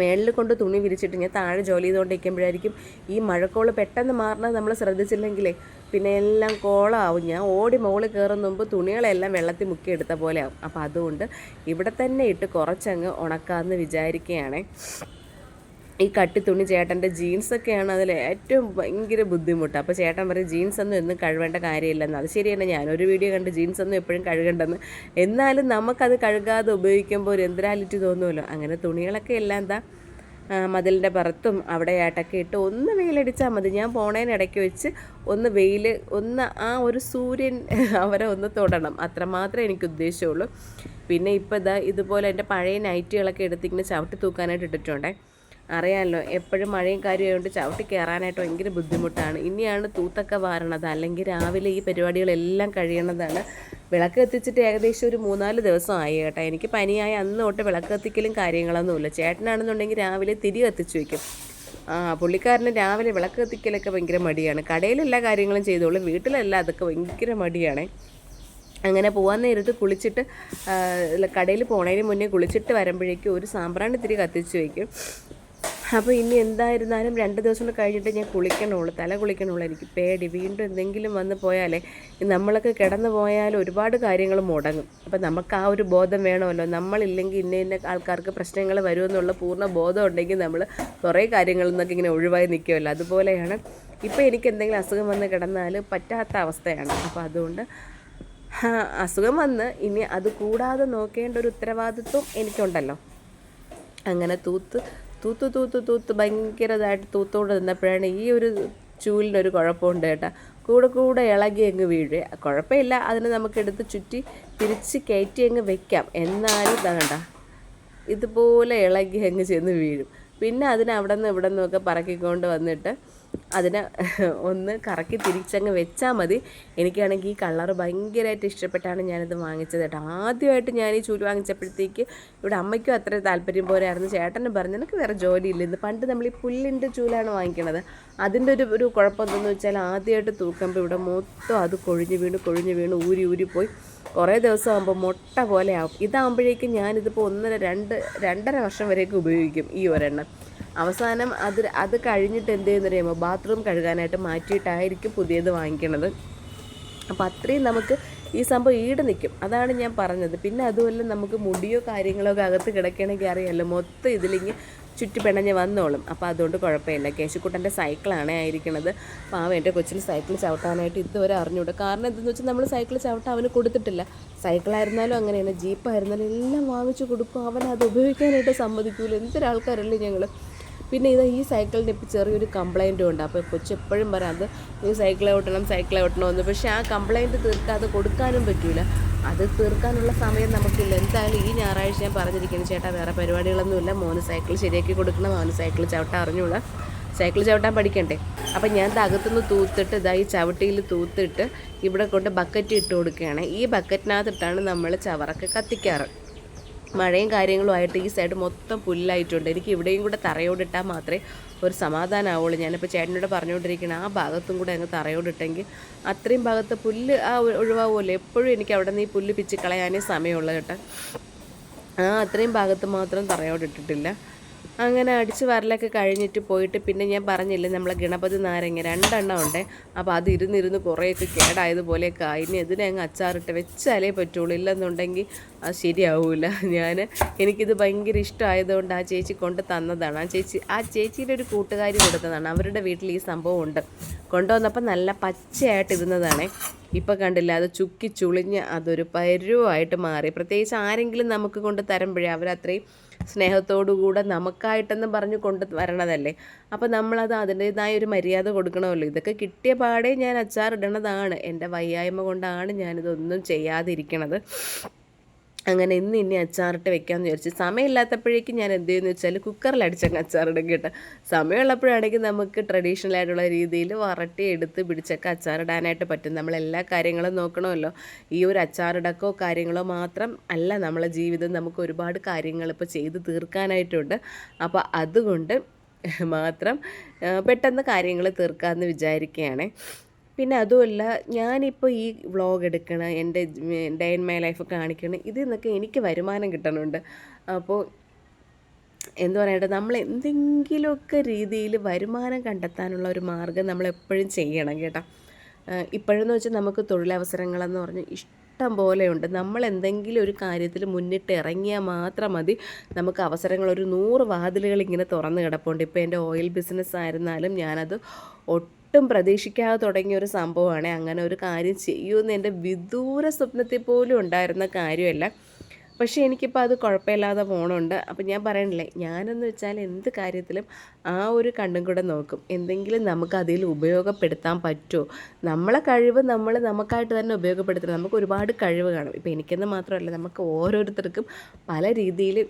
മേളിൽ കൊണ്ട് തുണി വിരിച്ചിട്ട് ഞാൻ താഴെ ജോലി ചെയ്തുകൊണ്ടിരിക്കുമ്പോഴായിരിക്കും ഈ മഴക്കോൾ പെട്ടെന്ന് മാറണത് നമ്മൾ ശ്രദ്ധിച്ചില്ലെങ്കിലേ പിന്നെ എല്ലാം കോളാവും. ഞാൻ ഓടി മുകളിൽ കയറുന്ന മുമ്പ് തുണികളെല്ലാം വെള്ളത്തിൽ മുക്കി എടുത്ത പോലെ ആവും. അപ്പോൾ അതുകൊണ്ട് ഇവിടെ തന്നെ ഇട്ട് കുറച്ചങ്ങ് ഉണക്കാമെന്ന് വിചാരിക്കുകയാണേ. ഈ കട്ടി തുണി ചേട്ടന്റെ ജീൻസൊക്കെയാണ് അതിൽ ഏറ്റവും ഭയങ്കര ബുദ്ധിമുട്ട്. അപ്പോൾ ചേട്ടൻ പറയും ജീൻസ് ഒന്നും എന്നും കഴുകേണ്ട കാര്യമില്ലെന്ന്. അത് ശരിയാണ് ഞാനൊരു വീഡിയോ കണ്ട് ജീൻസ് ഒന്നും എപ്പോഴും കഴുകണ്ടെന്ന്. എന്നാലും നമുക്കത് കഴുകാതെ ഉപയോഗിക്കുമ്പോൾ ഒരു എന്തിനാലിറ്റി തോന്നുമല്ലോ. അങ്ങനെ തുണികളൊക്കെ എല്ലാം എന്താ മതിലിന്റെ പുറത്തും അവിടെ ആയിട്ടൊക്കെ ഇട്ട് ഒന്ന് വെയിലടിച്ചാൽ മതി. ഞാൻ പോണേനിടയ്ക്ക് വെച്ച് ഒന്ന് വെയിൽ ഒന്ന് ആ ഒരു സൂര്യൻ അവരെ ഒന്ന് തൊടണം. അത്രമാത്രമേ എനിക്ക് ഉദ്ദേശമുള്ളൂ. പിന്നെ ഇപ്പോൾ ഇതാ ഇതുപോലെ എന്റെ പഴയ നൈറ്റുകളൊക്കെ എടുത്തിങ്ങനെ ചവിട്ടി തൂക്കാനായിട്ട് ഇട്ടിട്ടുണ്ടേ. അറിയാമല്ലോ എപ്പോഴും മഴയും കാര്യമായതുകൊണ്ട് ചവിട്ടി കയറാനായിട്ട് ഭയങ്കര ബുദ്ധിമുട്ടാണ്. ഇനിയാണ് തൂത്തൊക്കെ വാരണത്. അല്ലെങ്കിൽ രാവിലെ ഈ പരിപാടികളെല്ലാം കഴിയണതാണ്. വിളക്ക് കത്തിച്ചിട്ട് ഏകദേശം ഒരു മൂന്നാൽ ദിവസമായി കേട്ടോ. എനിക്ക് പനിയായ അന്ന് തൊട്ട് വിളക്ക് കത്തിക്കലും കാര്യങ്ങളൊന്നുമില്ല ചേട്ടനാണെന്നുണ്ടെങ്കിൽ രാവിലെ തിരി കത്തിച്ചു വയ്ക്കും ആ പുള്ളിക്കാരന് രാവിലെ വിളക്ക് കത്തിക്കലൊക്കെ ഭയങ്കര മടിയാണ്. കടയിലെല്ലാ കാര്യങ്ങളും ചെയ്തോളൂ. വീട്ടിലല്ല അതൊക്കെ ഭയങ്കര മടിയാണേ. അങ്ങനെ പോകാൻ നേരത്ത് കുളിച്ചിട്ട് കടയിൽ പോണതിന് മുന്നേ കുളിച്ചിട്ട് വരുമ്പോഴേക്കും ഒരു സാമ്പ്രാണി തിരി കത്തിച്ച് വയ്ക്കും അപ്പോൾ ഇനി എന്തായിരുന്നാലും രണ്ട് ദിവസം കൂടെ കഴിഞ്ഞിട്ട് ഞാൻ കുളിക്കണുള്ളൂ തല കുളിക്കണുള്ളൂ. എനിക്ക് പേടി. വീണ്ടും എന്തെങ്കിലും വന്ന് പോയാലേ നമ്മളൊക്കെ കിടന്നു പോയാൽ ഒരുപാട് കാര്യങ്ങൾ മുടങ്ങും. അപ്പോൾ നമുക്ക് ആ ഒരു ബോധം വേണമല്ലോ. നമ്മളില്ലെങ്കിൽ ഇന്ന ഇന്ന ആൾക്കാർക്ക് പ്രശ്നങ്ങൾ വരുമെന്നുള്ള പൂർണ ബോധം ഉണ്ടെങ്കിൽ നമ്മൾ കുറേ കാര്യങ്ങളിൽ നിന്നൊക്കെ ഇങ്ങനെ ഒഴിവായി നിൽക്കുമല്ലോ. അതുപോലെയാണ് ഇപ്പോൾ എനിക്ക് എന്തെങ്കിലും അസുഖം വന്ന് കിടന്നാൽ പറ്റാത്ത അവസ്ഥയാണ്. അപ്പോൾ അതുകൊണ്ട് അസുഖം വന്ന് ഇനി അത് കൂടാതെ നോക്കേണ്ട ഒരു ഉത്തരവാദിത്വം എനിക്കുണ്ടല്ലോ. അങ്ങനെ തൂത്ത് തൂത്ത് തൂത്ത് തൂത്ത് ഭയങ്കരതായിട്ട് തൂത്തോണ്ട് നിന്നപ്പോഴാണ് ഈ ഒരു ചൂലിനൊരു കുഴപ്പമുണ്ട് കേട്ടോ. കൂടെ കൂടെ ഇളകി അങ്ങ് വീഴുക കുഴപ്പമില്ല. അതിന് നമുക്ക് എടുത്ത് ചുറ്റി തിരിച്ച് കയറ്റി അങ്ങ് വെക്കാം. എന്നാലും ഇതാ കണ്ട. ഇതുപോലെ ഇളകി അങ്ങ് ചെന്ന് വീഴും. പിന്നെ അതിനെ അവിടെ നിന്ന് ഇവിടെ നിന്നൊക്കെ പറക്കിക്കൊണ്ട് വന്നിട്ട് അതിനെ ഒന്ന് കറക്കി തിരിച്ചങ്ങ് വെച്ചാൽ മതി. എനിക്കാണെങ്കിൽ ഈ കളർ ഭയങ്കരമായിട്ട് ഇഷ്ടപ്പെട്ടാണ് ഞാനിത് വാങ്ങിച്ചത് കേട്ടോ. ആദ്യമായിട്ട് ഞാൻ ഈ ചൂൽ വാങ്ങിച്ചപ്പോഴത്തേക്ക് ഇവിടെ അമ്മയ്ക്കും അത്ര താല്പര്യം പോരായിരുന്നു ചേട്ടന് പറഞ്ഞു എനിക്ക് വേറെ ജോലിയില്ല. ഇന്ന് പണ്ട് നമ്മൾ ഈ പുല്ലിന്റെ ചൂലാണ് വാങ്ങിക്കണത്. അതിന്റെ ഒരു ഒരു കുഴപ്പം എന്തെന്ന് വെച്ചാൽ ആദ്യമായിട്ട് തൂക്കുമ്പോൾ ഇവിടെ മൊത്തം അത് കൊഴിഞ്ഞ് വീണ് കൊഴിഞ്ഞ് വീണ് ഊരി ഊരി പോയി. കുറേ ദിവസം ആകുമ്പോൾ മുട്ട പോലെ ആവും. ഇതാകുമ്പോഴേക്കും ഞാനിതിപ്പോൾ ഒന്നര രണ്ട് രണ്ടര വർഷം വരെയൊക്കെ ഉപയോഗിക്കും ഈ ഒരെണ്ണം. അവസാനം അത് അത് കഴിഞ്ഞിട്ട് എന്ത് അറിയാമോ? ബാത്റൂം കഴുകാനായിട്ട് മാറ്റിയിട്ടായിരിക്കും പുതിയത് വാങ്ങിക്കണത്. അപ്പോൾ അത്രയും നമുക്ക് ഈ സംഭവം ഈട് നിൽക്കും. അതാണ് ഞാൻ പറഞ്ഞത്. പിന്നെ അതുപോലെ നമുക്ക് മുടിയോ കാര്യങ്ങളോ ഒക്കെ അകത്ത് കിടക്കണമെങ്കിൽ അറിയാമല്ലോ മൊത്തം ഇതിലിങ്ങ് ചുറ്റി പിണഞ്ഞ് വന്നോളും. അപ്പോൾ അതുകൊണ്ട് കുഴപ്പമില്ല. കേശുക്കുട്ടന്റെ സൈക്കിളാണ് ആയിരിക്കണത്. ആ എന്റെ കൊച്ചിന് സൈക്കിൾ ചവിട്ടാനായിട്ട് ഇതുവരെ അറിഞ്ഞുകൂടും കാരണം എന്തെന്ന് വെച്ചാൽ നമ്മൾ സൈക്കിൾ ചവിട്ടാൻ അവന് കൊടുത്തിട്ടില്ല. സൈക്കിളായിരുന്നാലും അങ്ങനെയാണ്. ജീപ്പായിരുന്നാലും എല്ലാം വാങ്ങിച്ചു കൊടുക്കും. അവൻ അത് ഉപയോഗിക്കാനായിട്ട് സമ്മതിക്കൂല. എന്തൊരാൾക്കാരല്ലേ ഞങ്ങൾ പിന്നെ ഇത് ഈ സൈക്കിളിന് ഇപ്പോൾ ചെറിയൊരു കംപ്ലൈന്റും ഉണ്ട്. അപ്പോൾ കൊച്ചു എപ്പോഴും പറയാം അത് ഈ സൈക്കിൾ ഓട്ടണം സൈക്കിൾ ഓട്ടണമെന്ന് പക്ഷേ ആ കംപ്ലൈന്റ് തീർക്കാതെ കൊടുക്കാനും പറ്റില്ല അത് തീർക്കാനുള്ള സമയം നമുക്കില്ല. എന്തായാലും ഈ ഞായറാഴ്ച ഞാൻ പറഞ്ഞിരിക്കുന്നു ചേട്ടാ വേറെ പരിപാടികളൊന്നുമില്ല മോന് സൈക്കിൾ ശരിയാക്കി കൊടുക്കണം. മോന് സൈക്കിൾ ചവിട്ടാൻ അറിഞ്ഞുള്ള സൈക്കിൾ ചവിട്ടാൻ പഠിക്കണ്ടേ? അപ്പം ഞാൻ അകത്തുനിന്ന് തൂത്തിട്ട് ഇതായി ചവിട്ടിയിൽ തൂത്തിട്ട് ഇവിടെ കൊണ്ട് ബക്കറ്റ് ഇട്ട് കൊടുക്കുകയാണ്. ഈ ബക്കറ്റിനകത്തിട്ടാണ് നമ്മൾ ചവറൊക്കെ കത്തിക്കാറ്. മഴയും കാര്യങ്ങളുമായിട്ട് ഈ സൈഡ് മൊത്തം പുല്ലായിട്ടുണ്ട്. എനിക്ക് ഇവിടെയും കൂടെ തറയോടിട്ടാൽ മാത്രമേ ഒരു സമാധാനമാവുള്ളൂ ഞാനിപ്പോൾ ചേട്ടനോട് പറഞ്ഞുകൊണ്ടിരിക്കണം ആ ഭാഗത്തും കൂടെ അങ്ങ് തറയോടിട്ടെങ്കിൽ അത്രയും ഭാഗത്ത് പുല്ല് ആ ഒഴിവാകുമല്ലോ എപ്പോഴും എനിക്ക് അവിടെ നിന്ന് ഈ പുല്ല് പിച്ചി കളയാനേ സമയമുള്ളൂ കേട്ടോ. ആ അത്രയും ഭാഗത്ത് മാത്രം തറയോടിട്ടിട്ടില്ല. അങ്ങനെ അടിച്ച് വരലൊക്കെ കഴിഞ്ഞിട്ട് പോയിട്ട് പിന്നെ ഞാൻ പറഞ്ഞില്ലേ നമ്മളെ ഗണപതി നാരങ്ങ രണ്ടെണ്ണം ഉണ്ട് അപ്പോൾ അത് ഇരുന്നിരുന്ന് കുറേയൊക്കെ കേടായതുപോലെയൊക്കെ ആയി. ഇനി ഇതിനെ അങ്ങ് അച്ചാറിട്ട് വെച്ചാലേ പറ്റുള്ളൂ. ഇല്ലെന്നുണ്ടെങ്കിൽ അത് ശരിയാവില്ല ഞാൻ എനിക്കിത് ഭയങ്കര ഇഷ്ടമായതുകൊണ്ട് ആ ചേച്ചി കൊണ്ട് തന്നതാണ്. ആ ചേച്ചി ആ ചേച്ചിയുടെ ഒരു കൂട്ടുകാരി കൊടുത്തതാണ്. അവരുടെ വീട്ടിൽ ഈ സംഭവം ഉണ്ട്. കൊണ്ടുവന്നപ്പോൾ നല്ല പച്ചയായിട്ട് ഇരുന്നതാണേ. ഇപ്പം കണ്ടില്ല അത് ചുക്കി ചുളിഞ്ഞ് അതൊരു പരുവായിട്ട് മാറി. പ്രത്യേകിച്ച് ആരെങ്കിലും നമുക്ക് കൊണ്ട് തരുമ്പോഴേ അവരത്രയും സ്നേഹത്തോടുകൂടെ നമുക്കായിട്ടെന്ന് പറഞ്ഞ് കൊണ്ട് വരണതല്ലേ? അപ്പോൾ നമ്മളത് അതിന്റേതായ ഒരു മര്യാദ കൊടുക്കണമല്ലോ. ഇതൊക്കെ കിട്ടിയ പാടേ ഞാൻ അച്ചാറിടണതാണ്. എന്റെ വയ്യായ്മ കൊണ്ടാണ് ഞാനിതൊന്നും ചെയ്യാതിരിക്കണത്. അങ്ങനെ ഇന്ന് ഇനി അച്ചാറിട്ട് വെക്കാമെന്ന് വിചാരിച്ചു. സമയമില്ലാത്തപ്പോഴേക്കും ഞാൻ എന്ത് ചെയ്യുന്നു വെച്ചാൽ കുക്കറിലടിച്ചങ്ങ് അച്ചാറിടും കേട്ടോ. സമയമുള്ളപ്പോഴാണെങ്കിൽ നമുക്ക് ട്രഡീഷണൽ ആയിട്ടുള്ള രീതിയിൽ വറട്ടി എടുത്ത് പിടിച്ചൊക്കെ അച്ചാറിടാനായിട്ട് പറ്റും. നമ്മൾ എല്ലാ കാര്യങ്ങളും നോക്കണമല്ലോ. ഈ ഒരു അച്ചാറിടക്കോ കാര്യങ്ങളോ മാത്രം അല്ല നമ്മളെ ജീവിതം നമുക്ക് ഒരുപാട് കാര്യങ്ങൾ ഇപ്പോൾ ചെയ്ത് തീർക്കാനായിട്ടുണ്ട്. അപ്പോൾ അതുകൊണ്ട് മാത്രം പെട്ടെന്ന് കാര്യങ്ങൾ തീർക്കാമെന്ന് വിചാരിക്കുകയാണ്. പിന്നെ അതുമല്ല ഞാനിപ്പോൾ ഈ വ്ളോഗ് എടുക്കണം എന്റെ ഡേ ഇൻ മൈ ലൈഫ് കാണിക്കണം ഇതിൽ നിന്നൊക്കെ എനിക്ക് വരുമാനം കിട്ടണുണ്ട്. അപ്പോൾ എന്തു പറയട്ടെ നമ്മൾ എന്തെങ്കിലുമൊക്കെ രീതിയിൽ വരുമാനം കണ്ടെത്താനുള്ള ഒരു മാർഗം നമ്മൾ എപ്പോഴും ചെയ്യണം കേട്ടോ. ഇപ്പോഴെന്ന് വെച്ചാൽ നമുക്ക് തൊഴിലവസരങ്ങളെന്ന് പറഞ്ഞ് ഇഷ്ടം പോലെയുണ്ട് നമ്മൾ എന്തെങ്കിലും ഒരു കാര്യത്തിൽ മുന്നിട്ട് ഇറങ്ങിയാൽ മാത്രം മതി. നമുക്ക് അവസരങ്ങൾ ഒരു നൂറ് വാതിലുകൾ ഇങ്ങനെ തുറന്ന് കിടപ്പുണ്ട്. ഇപ്പോൾ എന്റെ ഓയിൽ ബിസിനസ് ആയിരുന്നാലും ഞാനത് ഒട്ടും പ്രതീക്ഷിക്കാതെ തുടങ്ങിയ ഒരു സംഭവമാണ്. അങ്ങനെ ഒരു കാര്യം ചെയ്യുമെന്ന് എന്റെ വിദൂര സ്വപ്നത്തിൽ പോലും ഉണ്ടായിരുന്ന കാര്യമല്ല. പക്ഷേ എനിക്കിപ്പോൾ അത് കുഴപ്പമില്ലാതെ പോകണുണ്ട് അപ്പം ഞാൻ പറയണില്ലേ ഞാനെന്ന് വെച്ചാൽ എന്ത് കാര്യത്തിലും ആ ഒരു കണ്ണും കൂടെ നോക്കും. എന്തെങ്കിലും നമുക്ക് അതിൽ ഉപയോഗപ്പെടുത്താൻ പറ്റുമോ? നമ്മളെ കഴിവ് നമ്മൾ നമുക്കായിട്ട് തന്നെ ഉപയോഗപ്പെടുത്തണം. നമുക്ക് ഒരുപാട് കഴിവ് കാണും. ഇപ്പോൾ എനിക്കെന്ന് മാത്രമല്ല നമുക്ക് ഓരോരുത്തർക്കും പല രീതിയിൽ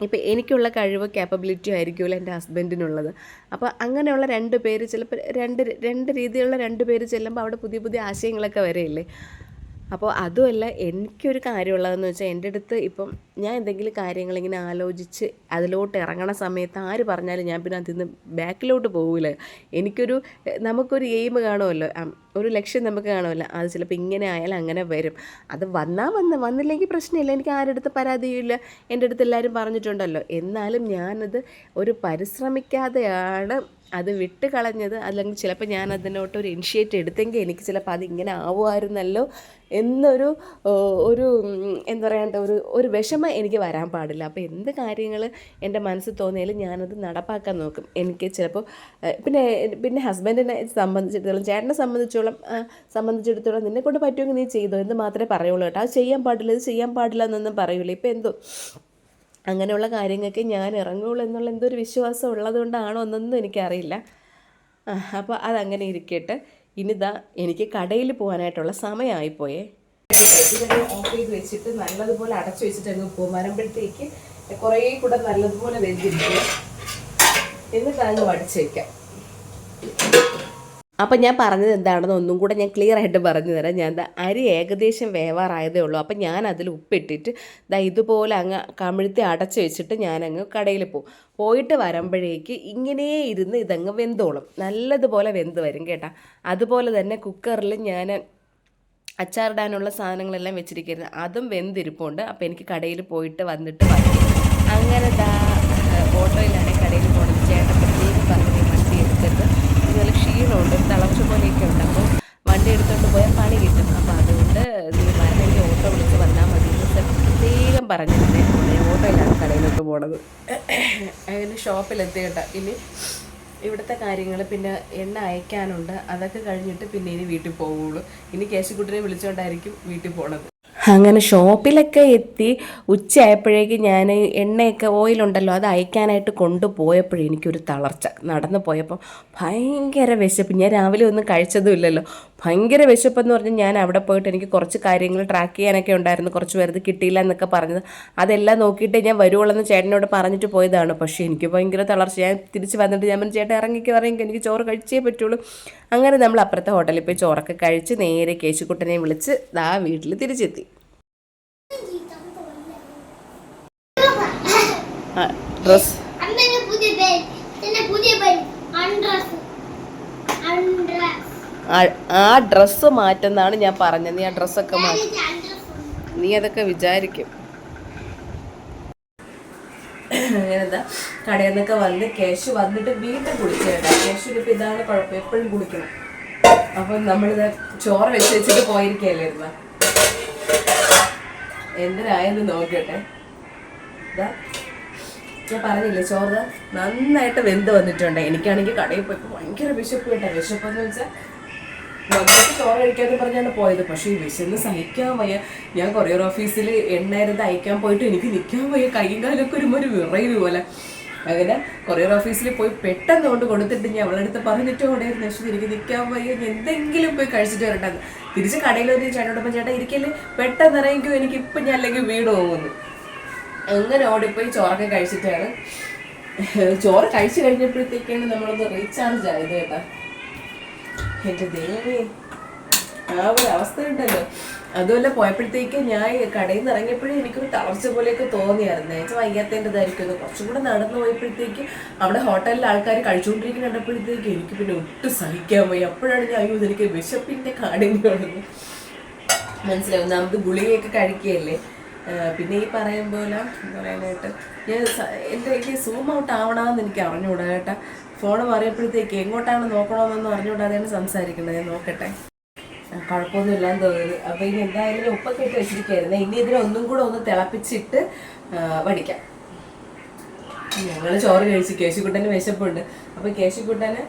ഇപ്പം എനിക്കുള്ള കഴിവ് ക്യാപ്പബിലിറ്റി ആയിരിക്കുമല്ലോ എന്റെ ഹസ്ബൻഡിനുള്ളത് അപ്പോൾ അങ്ങനെയുള്ള രണ്ട് പേര് ചിലപ്പോൾ രണ്ട് രണ്ട് രീതിയിലുള്ള രണ്ട് പേര് ചെല്ലുമ്പോൾ അവിടെ പുതിയ പുതിയ ആശയങ്ങളൊക്കെ വരെയില്ലേ? അപ്പോൾ അതുമല്ല എനിക്കൊരു കാര്യമുള്ളതെന്ന് വെച്ചാൽ എന്റെ അടുത്ത് ഇപ്പം ഞാൻ എന്തെങ്കിലും കാര്യങ്ങൾ ഇങ്ങനെ ആലോചിച്ച് അതിലോട്ട് ഇറങ്ങണ സമയത്ത് ആര് പറഞ്ഞാലും ഞാൻ പിന്നെ അതിൽ നിന്ന് ബാക്കിലോട്ട് പോകില്ല എനിക്കൊരു നമുക്കൊരു എയിം കാണുമല്ലോ. ഒരു ലക്ഷ്യം നമുക്ക് കാണുമല്ലോ. അത് ചിലപ്പോൾ ഇങ്ങനെ ആയാലും അങ്ങനെ വരും. അത് വന്നാൽ വന്ന് വന്നില്ലെങ്കിൽ പ്രശ്നമില്ല. എനിക്ക് ആരുടെ അടുത്ത് പരാതിയില്ല എന്റെ അടുത്ത് എല്ലാവരും പറഞ്ഞിട്ടുണ്ടല്ലോ. എന്നാലും ഞാനത് ഒരു പരിശ്രമിക്കാതെയാണ് അത് വിട്ട് കളഞ്ഞത് അല്ലെങ്കിൽ ചിലപ്പോൾ ഞാൻ അതിനോട്ട് ഒരു ഇനിഷ്യേറ്റ് എടുത്തെങ്കിൽ എനിക്ക് ചിലപ്പോൾ അതിങ്ങനെ ആവുമായിരുന്നല്ലോ എന്നൊരു ഒരു എന്താ പറയണ്ട ഒരു ഒരു വിഷമം എനിക്ക് വരാൻ പാടില്ല. അപ്പോൾ എന്ത് കാര്യങ്ങൾ എന്റെ മനസ്സിൽ തോന്നിയാലും ഞാനത് നടപ്പാക്കാൻ നോക്കും. എനിക്ക് ചിലപ്പോൾ പിന്നെ പിന്നെ ഹസ്ബൻഡിനെ സംബന്ധിച്ചിടത്തോളം ചേട്ടനെ സംബന്ധിച്ചോളം സംബന്ധിച്ചിടത്തോളം നിന്നെ കൊണ്ട് പറ്റുമെങ്കിൽ നീ ചെയ്തോ എന്ന് മാത്രമേ പറയുള്ളൂ കേട്ടോ. അത് ചെയ്യാൻ പാടില്ല ഇത് ചെയ്യാൻ പാടില്ല എന്നൊന്നും പറയൂല. ഇപ്പോൾ എന്തോ അങ്ങനെയുള്ള കാര്യങ്ങൾക്ക് ഞാൻ ഇറങ്ങുള്ളൂ എന്നുള്ള എന്തോ ഒരു വിശ്വാസം ഉള്ളതുകൊണ്ടാണോ എന്നൊന്നും എനിക്കറിയില്ല. അപ്പോൾ അതങ്ങനെ ഇരിക്കട്ടെ. ഇനിതാ എനിക്ക് കടയിൽ പോകാനായിട്ടുള്ള സമയമായിപ്പോയേ. ഇതൊക്കെ ഓഫ് ചെയ്ത് വെച്ചിട്ട് നല്ലതുപോലെ അടച്ചു വെച്ചിട്ട് അങ്ങ് പോകും. വരുമ്പോഴത്തേക്ക് കുറേ കൂടെ നല്ലതുപോലെ വെന്തിരിക്കും. എന്നിട്ട് അങ്ങ് വടിച്ചേക്കാം അപ്പം ഞാൻ പറഞ്ഞത് എന്താണെന്ന് ഒന്നും കൂടെ ഞാൻ ക്ലിയർ ആയിട്ട് പറഞ്ഞു തരാം. ഞാൻ അരി ഏകദേശം വേവാറായതേ ഉള്ളൂ. അപ്പം ഞാൻ അതിൽ ഉപ്പിട്ടിട്ട് ദാ ഇതുപോലെ അങ്ങ് കമിഴ്ത്തി അടച്ച് വെച്ചിട്ട് ഞാനങ്ങ് കടയിൽ പോകും. പോയിട്ട് വരുമ്പോഴേക്ക് ഇങ്ങനെ ഇരുന്ന് ഇതങ്ങ് വെന്തോളും. നല്ലതുപോലെ വെന്ത് വരും കേട്ടാ. അതുപോലെ തന്നെ കുക്കറിൽ ഞാൻ അച്ചാറിടാനുള്ള സാധനങ്ങളെല്ലാം വെച്ചിരിക്കുന്നത് അതും വെന്തിരിപ്പുണ്ട്. അപ്പോൾ എനിക്ക് കടയിൽ പോയിട്ട് വന്നിട്ട് അങ്ങനെ ദാ പറഞ്ഞിരുന്നേ. ഓട്ടോയിലാണ് കടയിലോട്ട് പോണത്. അങ്ങനെ ഷോപ്പിലെത്തി ഇനി ഇവിടുത്തെ കാര്യങ്ങൾ പിന്നെ എണ്ണ അയക്കാനുണ്ട്. അതൊക്കെ കഴിഞ്ഞിട്ട് പിന്നെ ഇനി വീട്ടിൽ പോവുള്ളൂ. ഇനി കേശുക്കുട്ടിനെ വിളിച്ചുകൊണ്ടായിരിക്കും വീട്ടിൽ പോണത്. അങ്ങനെ ഷോപ്പിലൊക്കെ എത്തി ഉച്ചയായപ്പോഴേക്ക് ഞാൻ എണ്ണയൊക്കെ ഓയിലുണ്ടല്ലോ അത് അയക്കാനായിട്ട് കൊണ്ടുപോയപ്പോഴേ എനിക്കൊരു തളർച്ച. നടന്നു പോയപ്പോൾ ഭയങ്കര വിശപ്പ്. ഞാൻ രാവിലെ ഒന്നും കഴിച്ചതും ഇല്ലല്ലോ ഭയങ്കര വിശപ്പെന്ന് പറഞ്ഞാൽ ഞാൻ അവിടെ പോയിട്ട് എനിക്ക് കുറച്ച് കാര്യങ്ങൾ ട്രാക്ക് ചെയ്യാനൊക്കെ ഉണ്ടായിരുന്നു. കുറച്ച് പേരത് കിട്ടിയില്ല എന്നൊക്കെ പറഞ്ഞത്. അതെല്ലാം നോക്കിയിട്ട് ഞാൻ വരുവുള്ളെന്ന് ചേട്ടനോട് പറഞ്ഞിട്ട് പോയതാണ്. പക്ഷേ എനിക്ക് ഭയങ്കര തളർച്ച. ഞാൻ തിരിച്ച് വന്നിട്ട് ഞാൻ ചേട്ടൻ ഇറങ്ങിക്ക് പറയുമെങ്കിൽ എനിക്ക് ചോറ് കഴിച്ചേ പറ്റുള്ളൂ. അങ്ങനെ നമ്മൾ അപ്പുറത്തെ ഹോട്ടലിൽ പോയി ചോറൊക്കെ കഴിച്ച് നേരെ കേശുക്കുട്ടനെ വിളിച്ച് ആ വീട്ടിൽ തിരിച്ചെത്തി. ഡ്രസ് ആ ഡ്രസ് മാറ്റുന്നതാണ് ഞാൻ പറഞ്ഞത്. നീ ആ ഡ്രസ്സൊക്കെ മാറ്റി. നീ അതൊക്കെ വിചാരിക്കും. അങ്ങനെന്താ കടയിൽ നിന്നൊക്കെ വന്ന് കേശു വന്നിട്ട് വീണ്ടും കുളിച്ചു കേട്ടോ കേശുവിന് ഇപ്പം ഇതാണ് കുഴപ്പം എപ്പോഴും കുളിക്കണം. അപ്പം നമ്മളിത് ചോറ് വെച്ച് വെച്ചിട്ട് പോയിരിക്കല്ലേ ഇരുന്ന എന്തിനായെന്ന് നോക്കട്ടെ. ഞാൻ പറഞ്ഞില്ലേ ചോറ് നന്നായിട്ട് വെന്ത് വന്നിട്ടുണ്ട്. എനിക്കാണെങ്കിൽ കടയിൽ പോയി ഭയങ്കര വിശപ്പ് കേട്ടോ. വിശപ്പെന്ന് വെച്ചാൽ മക്കൾക്ക് ചോറ് കഴിക്കാതെ പറഞ്ഞാണ് പോയത്. പക്ഷേ ഈ വിശന്ന് സഹിക്കാൻ വയ്യ. ഞാൻ കൊറിയർ ഓഫീസിൽ എണ്ണായിരുന്നു അയക്കാൻ പോയിട്ട് എനിക്ക് നിൽക്കാൻ വയ്യ. കൈയും കാലൊക്കെ ഒരു ഒരു വിറയിൽ പോലെ. അങ്ങനെ കൊറിയർ ഓഫീസിൽ പോയി പെട്ടെന്ന് കൊണ്ട് കൊടുത്തിട്ട് ഞാൻ അവളുടെ അടുത്ത് പറഞ്ഞിട്ട് ഓടായിരുന്നു പക്ഷേ എനിക്ക് നിൽക്കാൻ വയ്യ എന്തെങ്കിലും പോയി കഴിച്ചിട്ട് വരട്ടെന്ന് തിരിച്ച് കടയിൽ ഒരു ചേട്ടനോടൊപ്പം ചേട്ടാ ഇരിക്കൽ പെട്ടെന്ന് ഇറങ്ങിക്കും എനിക്ക് ഇപ്പം ഞാൻ അല്ലെങ്കിൽ വീട് പോകുന്നു. അങ്ങനെ ഓടിപ്പോയി ചോറൊക്കെ കഴിച്ചിട്ടാണ്. ചോറ് കഴിച്ചു കഴിഞ്ഞപ്പോഴത്തേക്കാണ് നമ്മളൊന്ന് റീചാർജ് ആയത് കേട്ടാ എന്റെ ദൈവമേ ആ ഒരു അവസ്ഥ ഉണ്ടല്ലോ അതുമല്ല പോയപ്പോഴത്തേക്ക് ഞാൻ കടയിൽ നിന്ന് ഇറങ്ങിയപ്പോഴേ എനിക്കൊരു തളർച്ച പോലെയൊക്കെ തോന്നിയായിരുന്നു. ഏച്ചാ വയ്യാത്തതിന്റെതായിരിക്കും കുറച്ചും കൂടെ നടന്നു പോയപ്പോഴത്തേക്ക് അവിടെ ഹോട്ടലിൽ ആൾക്കാർ കഴിച്ചുകൊണ്ടിരിക്കുന്ന കണ്ടപ്പോഴത്തേക്ക് എനിക്ക് പിന്നെ ഒട്ടും സഹിക്കാൻ പോയി അപ്പോഴാണ് ഞാൻ അയ്യോ എനിക്ക് വിശപ്പിന്റെ കാഠിന്യമുള്ളത് മനസ്സിലാവും നമുക്ക് ഗുളികയൊക്കെ കഴിക്കുകയല്ലേ? പിന്നെ ഈ പറയും പോലെ പറയാനായിട്ട് ഞാൻ എന്റെ എനിക്ക് സൂം ഔട്ട് ആവണമെന്ന് എനിക്ക് അറിഞ്ഞുകൂടാ കേട്ടാ ഫോൺ മാറിയപ്പോഴത്തേക്ക് എങ്ങോട്ടാണ് നോക്കണമെന്നൊന്നും അറിഞ്ഞുകൂടാതെയാണ് സംസാരിക്കുന്നത്. ഞാൻ നോക്കട്ടെ. കുഴപ്പമൊന്നുമില്ലാന്ന് തോന്നുന്നു. അപ്പോൾ ഇനി എന്തായാലും ഉപ്പൊക്കെ ഇട്ട് വെച്ചിരിക്കുകയായിരുന്നു. ഇനി ഇതിനെ ഒന്നും കൂടെ ഒന്ന് തിളപ്പിച്ചിട്ട് വടിക്കാം. ഞങ്ങൾ ചോറ് കഴിച്ചു കേശുക്കുട്ടന് വിശപ്പുണ്ട്. അപ്പൊ കേശുക്കുട്ടന്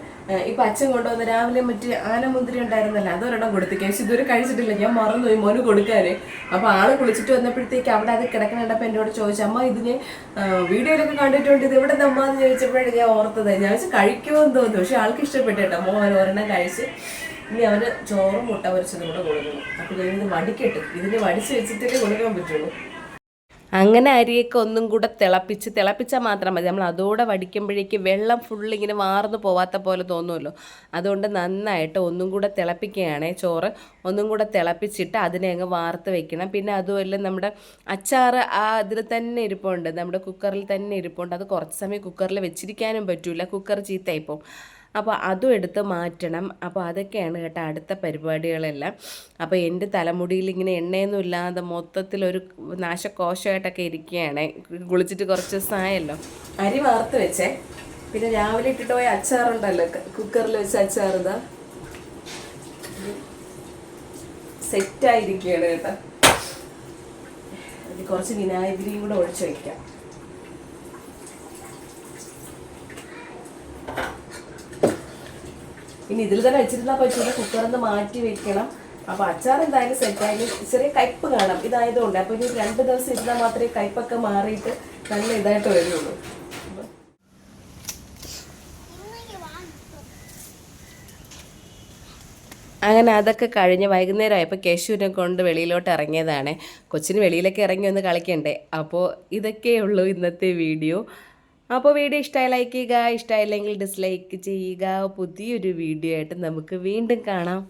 ഇപ്പൊ അച്ഛൻ കൊണ്ടുവന്ന രാവിലെ മറ്റേ ആനമുന്തിരി ഉണ്ടായിരുന്നല്ലോ അതൊരെണ്ണം കൊടുത്തു. കേശു ഇതുവരെ കഴിച്ചിട്ടില്ല. ഞാൻ മറന്നുപോയി മോന് കൊടുക്കാന്. അപ്പൊ ആൾ കുളിച്ചിട്ട് വന്നപ്പോഴത്തേക്ക് അവിടെ അത് കിടക്കണപ്പോ എന്നോട് ചോദിച്ചു അമ്മ ഇതിന് വീഡിയോയിലൊക്കെ കണ്ടിട്ടുണ്ട്. ഇത് എവിടെ നമ്മ എന്ന് ചോദിച്ചപ്പോഴാണ് ഞാൻ ഓർത്തത്. ഞാൻ വെച്ചാൽ കഴിക്കുമോ? എന്ന് തോന്നുന്നു. പക്ഷെ ആൾക്ക് ഇഷ്ടപ്പെട്ടു കേട്ടോ മോൻ ഒരെണ്ണം കഴിച്ച് ഇനി അവന് ചോറും മുട്ട പൊരിച്ചതും കൂടെ കൊടുക്കണം. അപ്പൊ ഇത് വടിക്കട്ടെ. ഇതിന് വടിച്ച് വെച്ചിട്ടേ കൊടുക്കാൻ പറ്റുള്ളൂ. അങ്ങനെ അരിയൊക്കെ ഒന്നും കൂടെ തിളപ്പിച്ച് തിളപ്പിച്ചാൽ മാത്രം മതി. നമ്മൾ അതോടെ വടിക്കുമ്പോഴേക്ക് വെള്ളം ഫുൾ ഇങ്ങനെ വാർന്നു പോവാത്ത പോലെ തോന്നുമല്ലോ. അതുകൊണ്ട് നന്നായിട്ട് ഒന്നും കൂടെ തിളപ്പിക്കുകയാണേ ചോറ്. ഒന്നും കൂടെ തിളപ്പിച്ചിട്ട് അതിനെ അങ്ങ് വാർത്ത് വെക്കണം. പിന്നെ അതുമല്ല നമ്മുടെ അച്ചാർ ആ ഇതിൽ തന്നെ ഇരിപ്പുണ്ട്. നമ്മുടെ കുക്കറിൽ തന്നെ ഇരിപ്പുണ്ട്. അത് കുറച്ച് സമയം കുക്കറിൽ വെച്ചിരിക്കാനും പറ്റില്ല കുക്കർ ചീത്തയിപ്പോൾ അപ്പോൾ അതും എടുത്ത് മാറ്റണം. അപ്പോൾ അതൊക്കെയാണ് കേട്ടോ അടുത്ത പരിപാടികളെല്ലാം. അപ്പോൾ എന്റെ തലമുടിയിൽ ഇങ്ങനെ എണ്ണയൊന്നും ഇല്ലാതെ മൊത്തത്തിലൊരു നാശകോശമായിട്ടൊക്കെ ഇരിക്കുകയാണ്. കുളിച്ചിട്ട് കുറച്ച് ദിവസമായല്ലോ. അരി വാർത്ത് വെച്ചേ. പിന്നെ രാവിലെ ഇട്ടിട്ട് പോയ അച്ചാറുണ്ടല്ലോ കുക്കറിൽ വെച്ച അച്ചാർ ഇതാ സെറ്റായിരിക്കുകയാണ് കേട്ടോ. കുറച്ച് വിനാഗിരിയും കൂടെ ഒഴിച്ചു വയ്ക്കാം ഇനി ഇതിൽ തന്നെ വെച്ചിരുന്നാൽ പറ്റൂല കുക്കറിൽ നിന്ന് മാറ്റി വെക്കണം. അപ്പൊ അച്ചാർ എന്തായാലും സെറ്റായാലും ചെറിയ കയ്പ്പ് കാണാം. ഇതായതുകൊണ്ട് അപ്പൊ ഇനി രണ്ട് ദിവസം ഇരുന്നാൽ മാത്രമേ കയ്പ്പൊക്കെ മാറിയിട്ട് നല്ല ഇതായിട്ട് വരുള്ളൂ. അങ്ങനെ അതൊക്കെ കഴിഞ്ഞ് വൈകുന്നേരം ആയപ്പോൾ കേശുവിനെ കൊണ്ട് വെളിയിലോട്ട് ഇറങ്ങിയതാണ്. കൊച്ചിന് വെളിയിലൊക്കെ ഇറങ്ങി ഒന്ന് കളിക്കണ്ടേ? അപ്പോൾ ഇതൊക്കെയുള്ളൂ ഇന്നത്തെ വീഡിയോ. അപ്പോൾ വീഡിയോ ഇഷ്ടമായി ലൈക്ക് ചെയ്യുക ഇഷ്ടമായില്ലെങ്കിൽ ഡിസ്ലൈക്ക് ചെയ്യുക. പുതിയൊരു വീഡിയോ ആയിട്ട് നമുക്ക് വീണ്ടും കാണാം.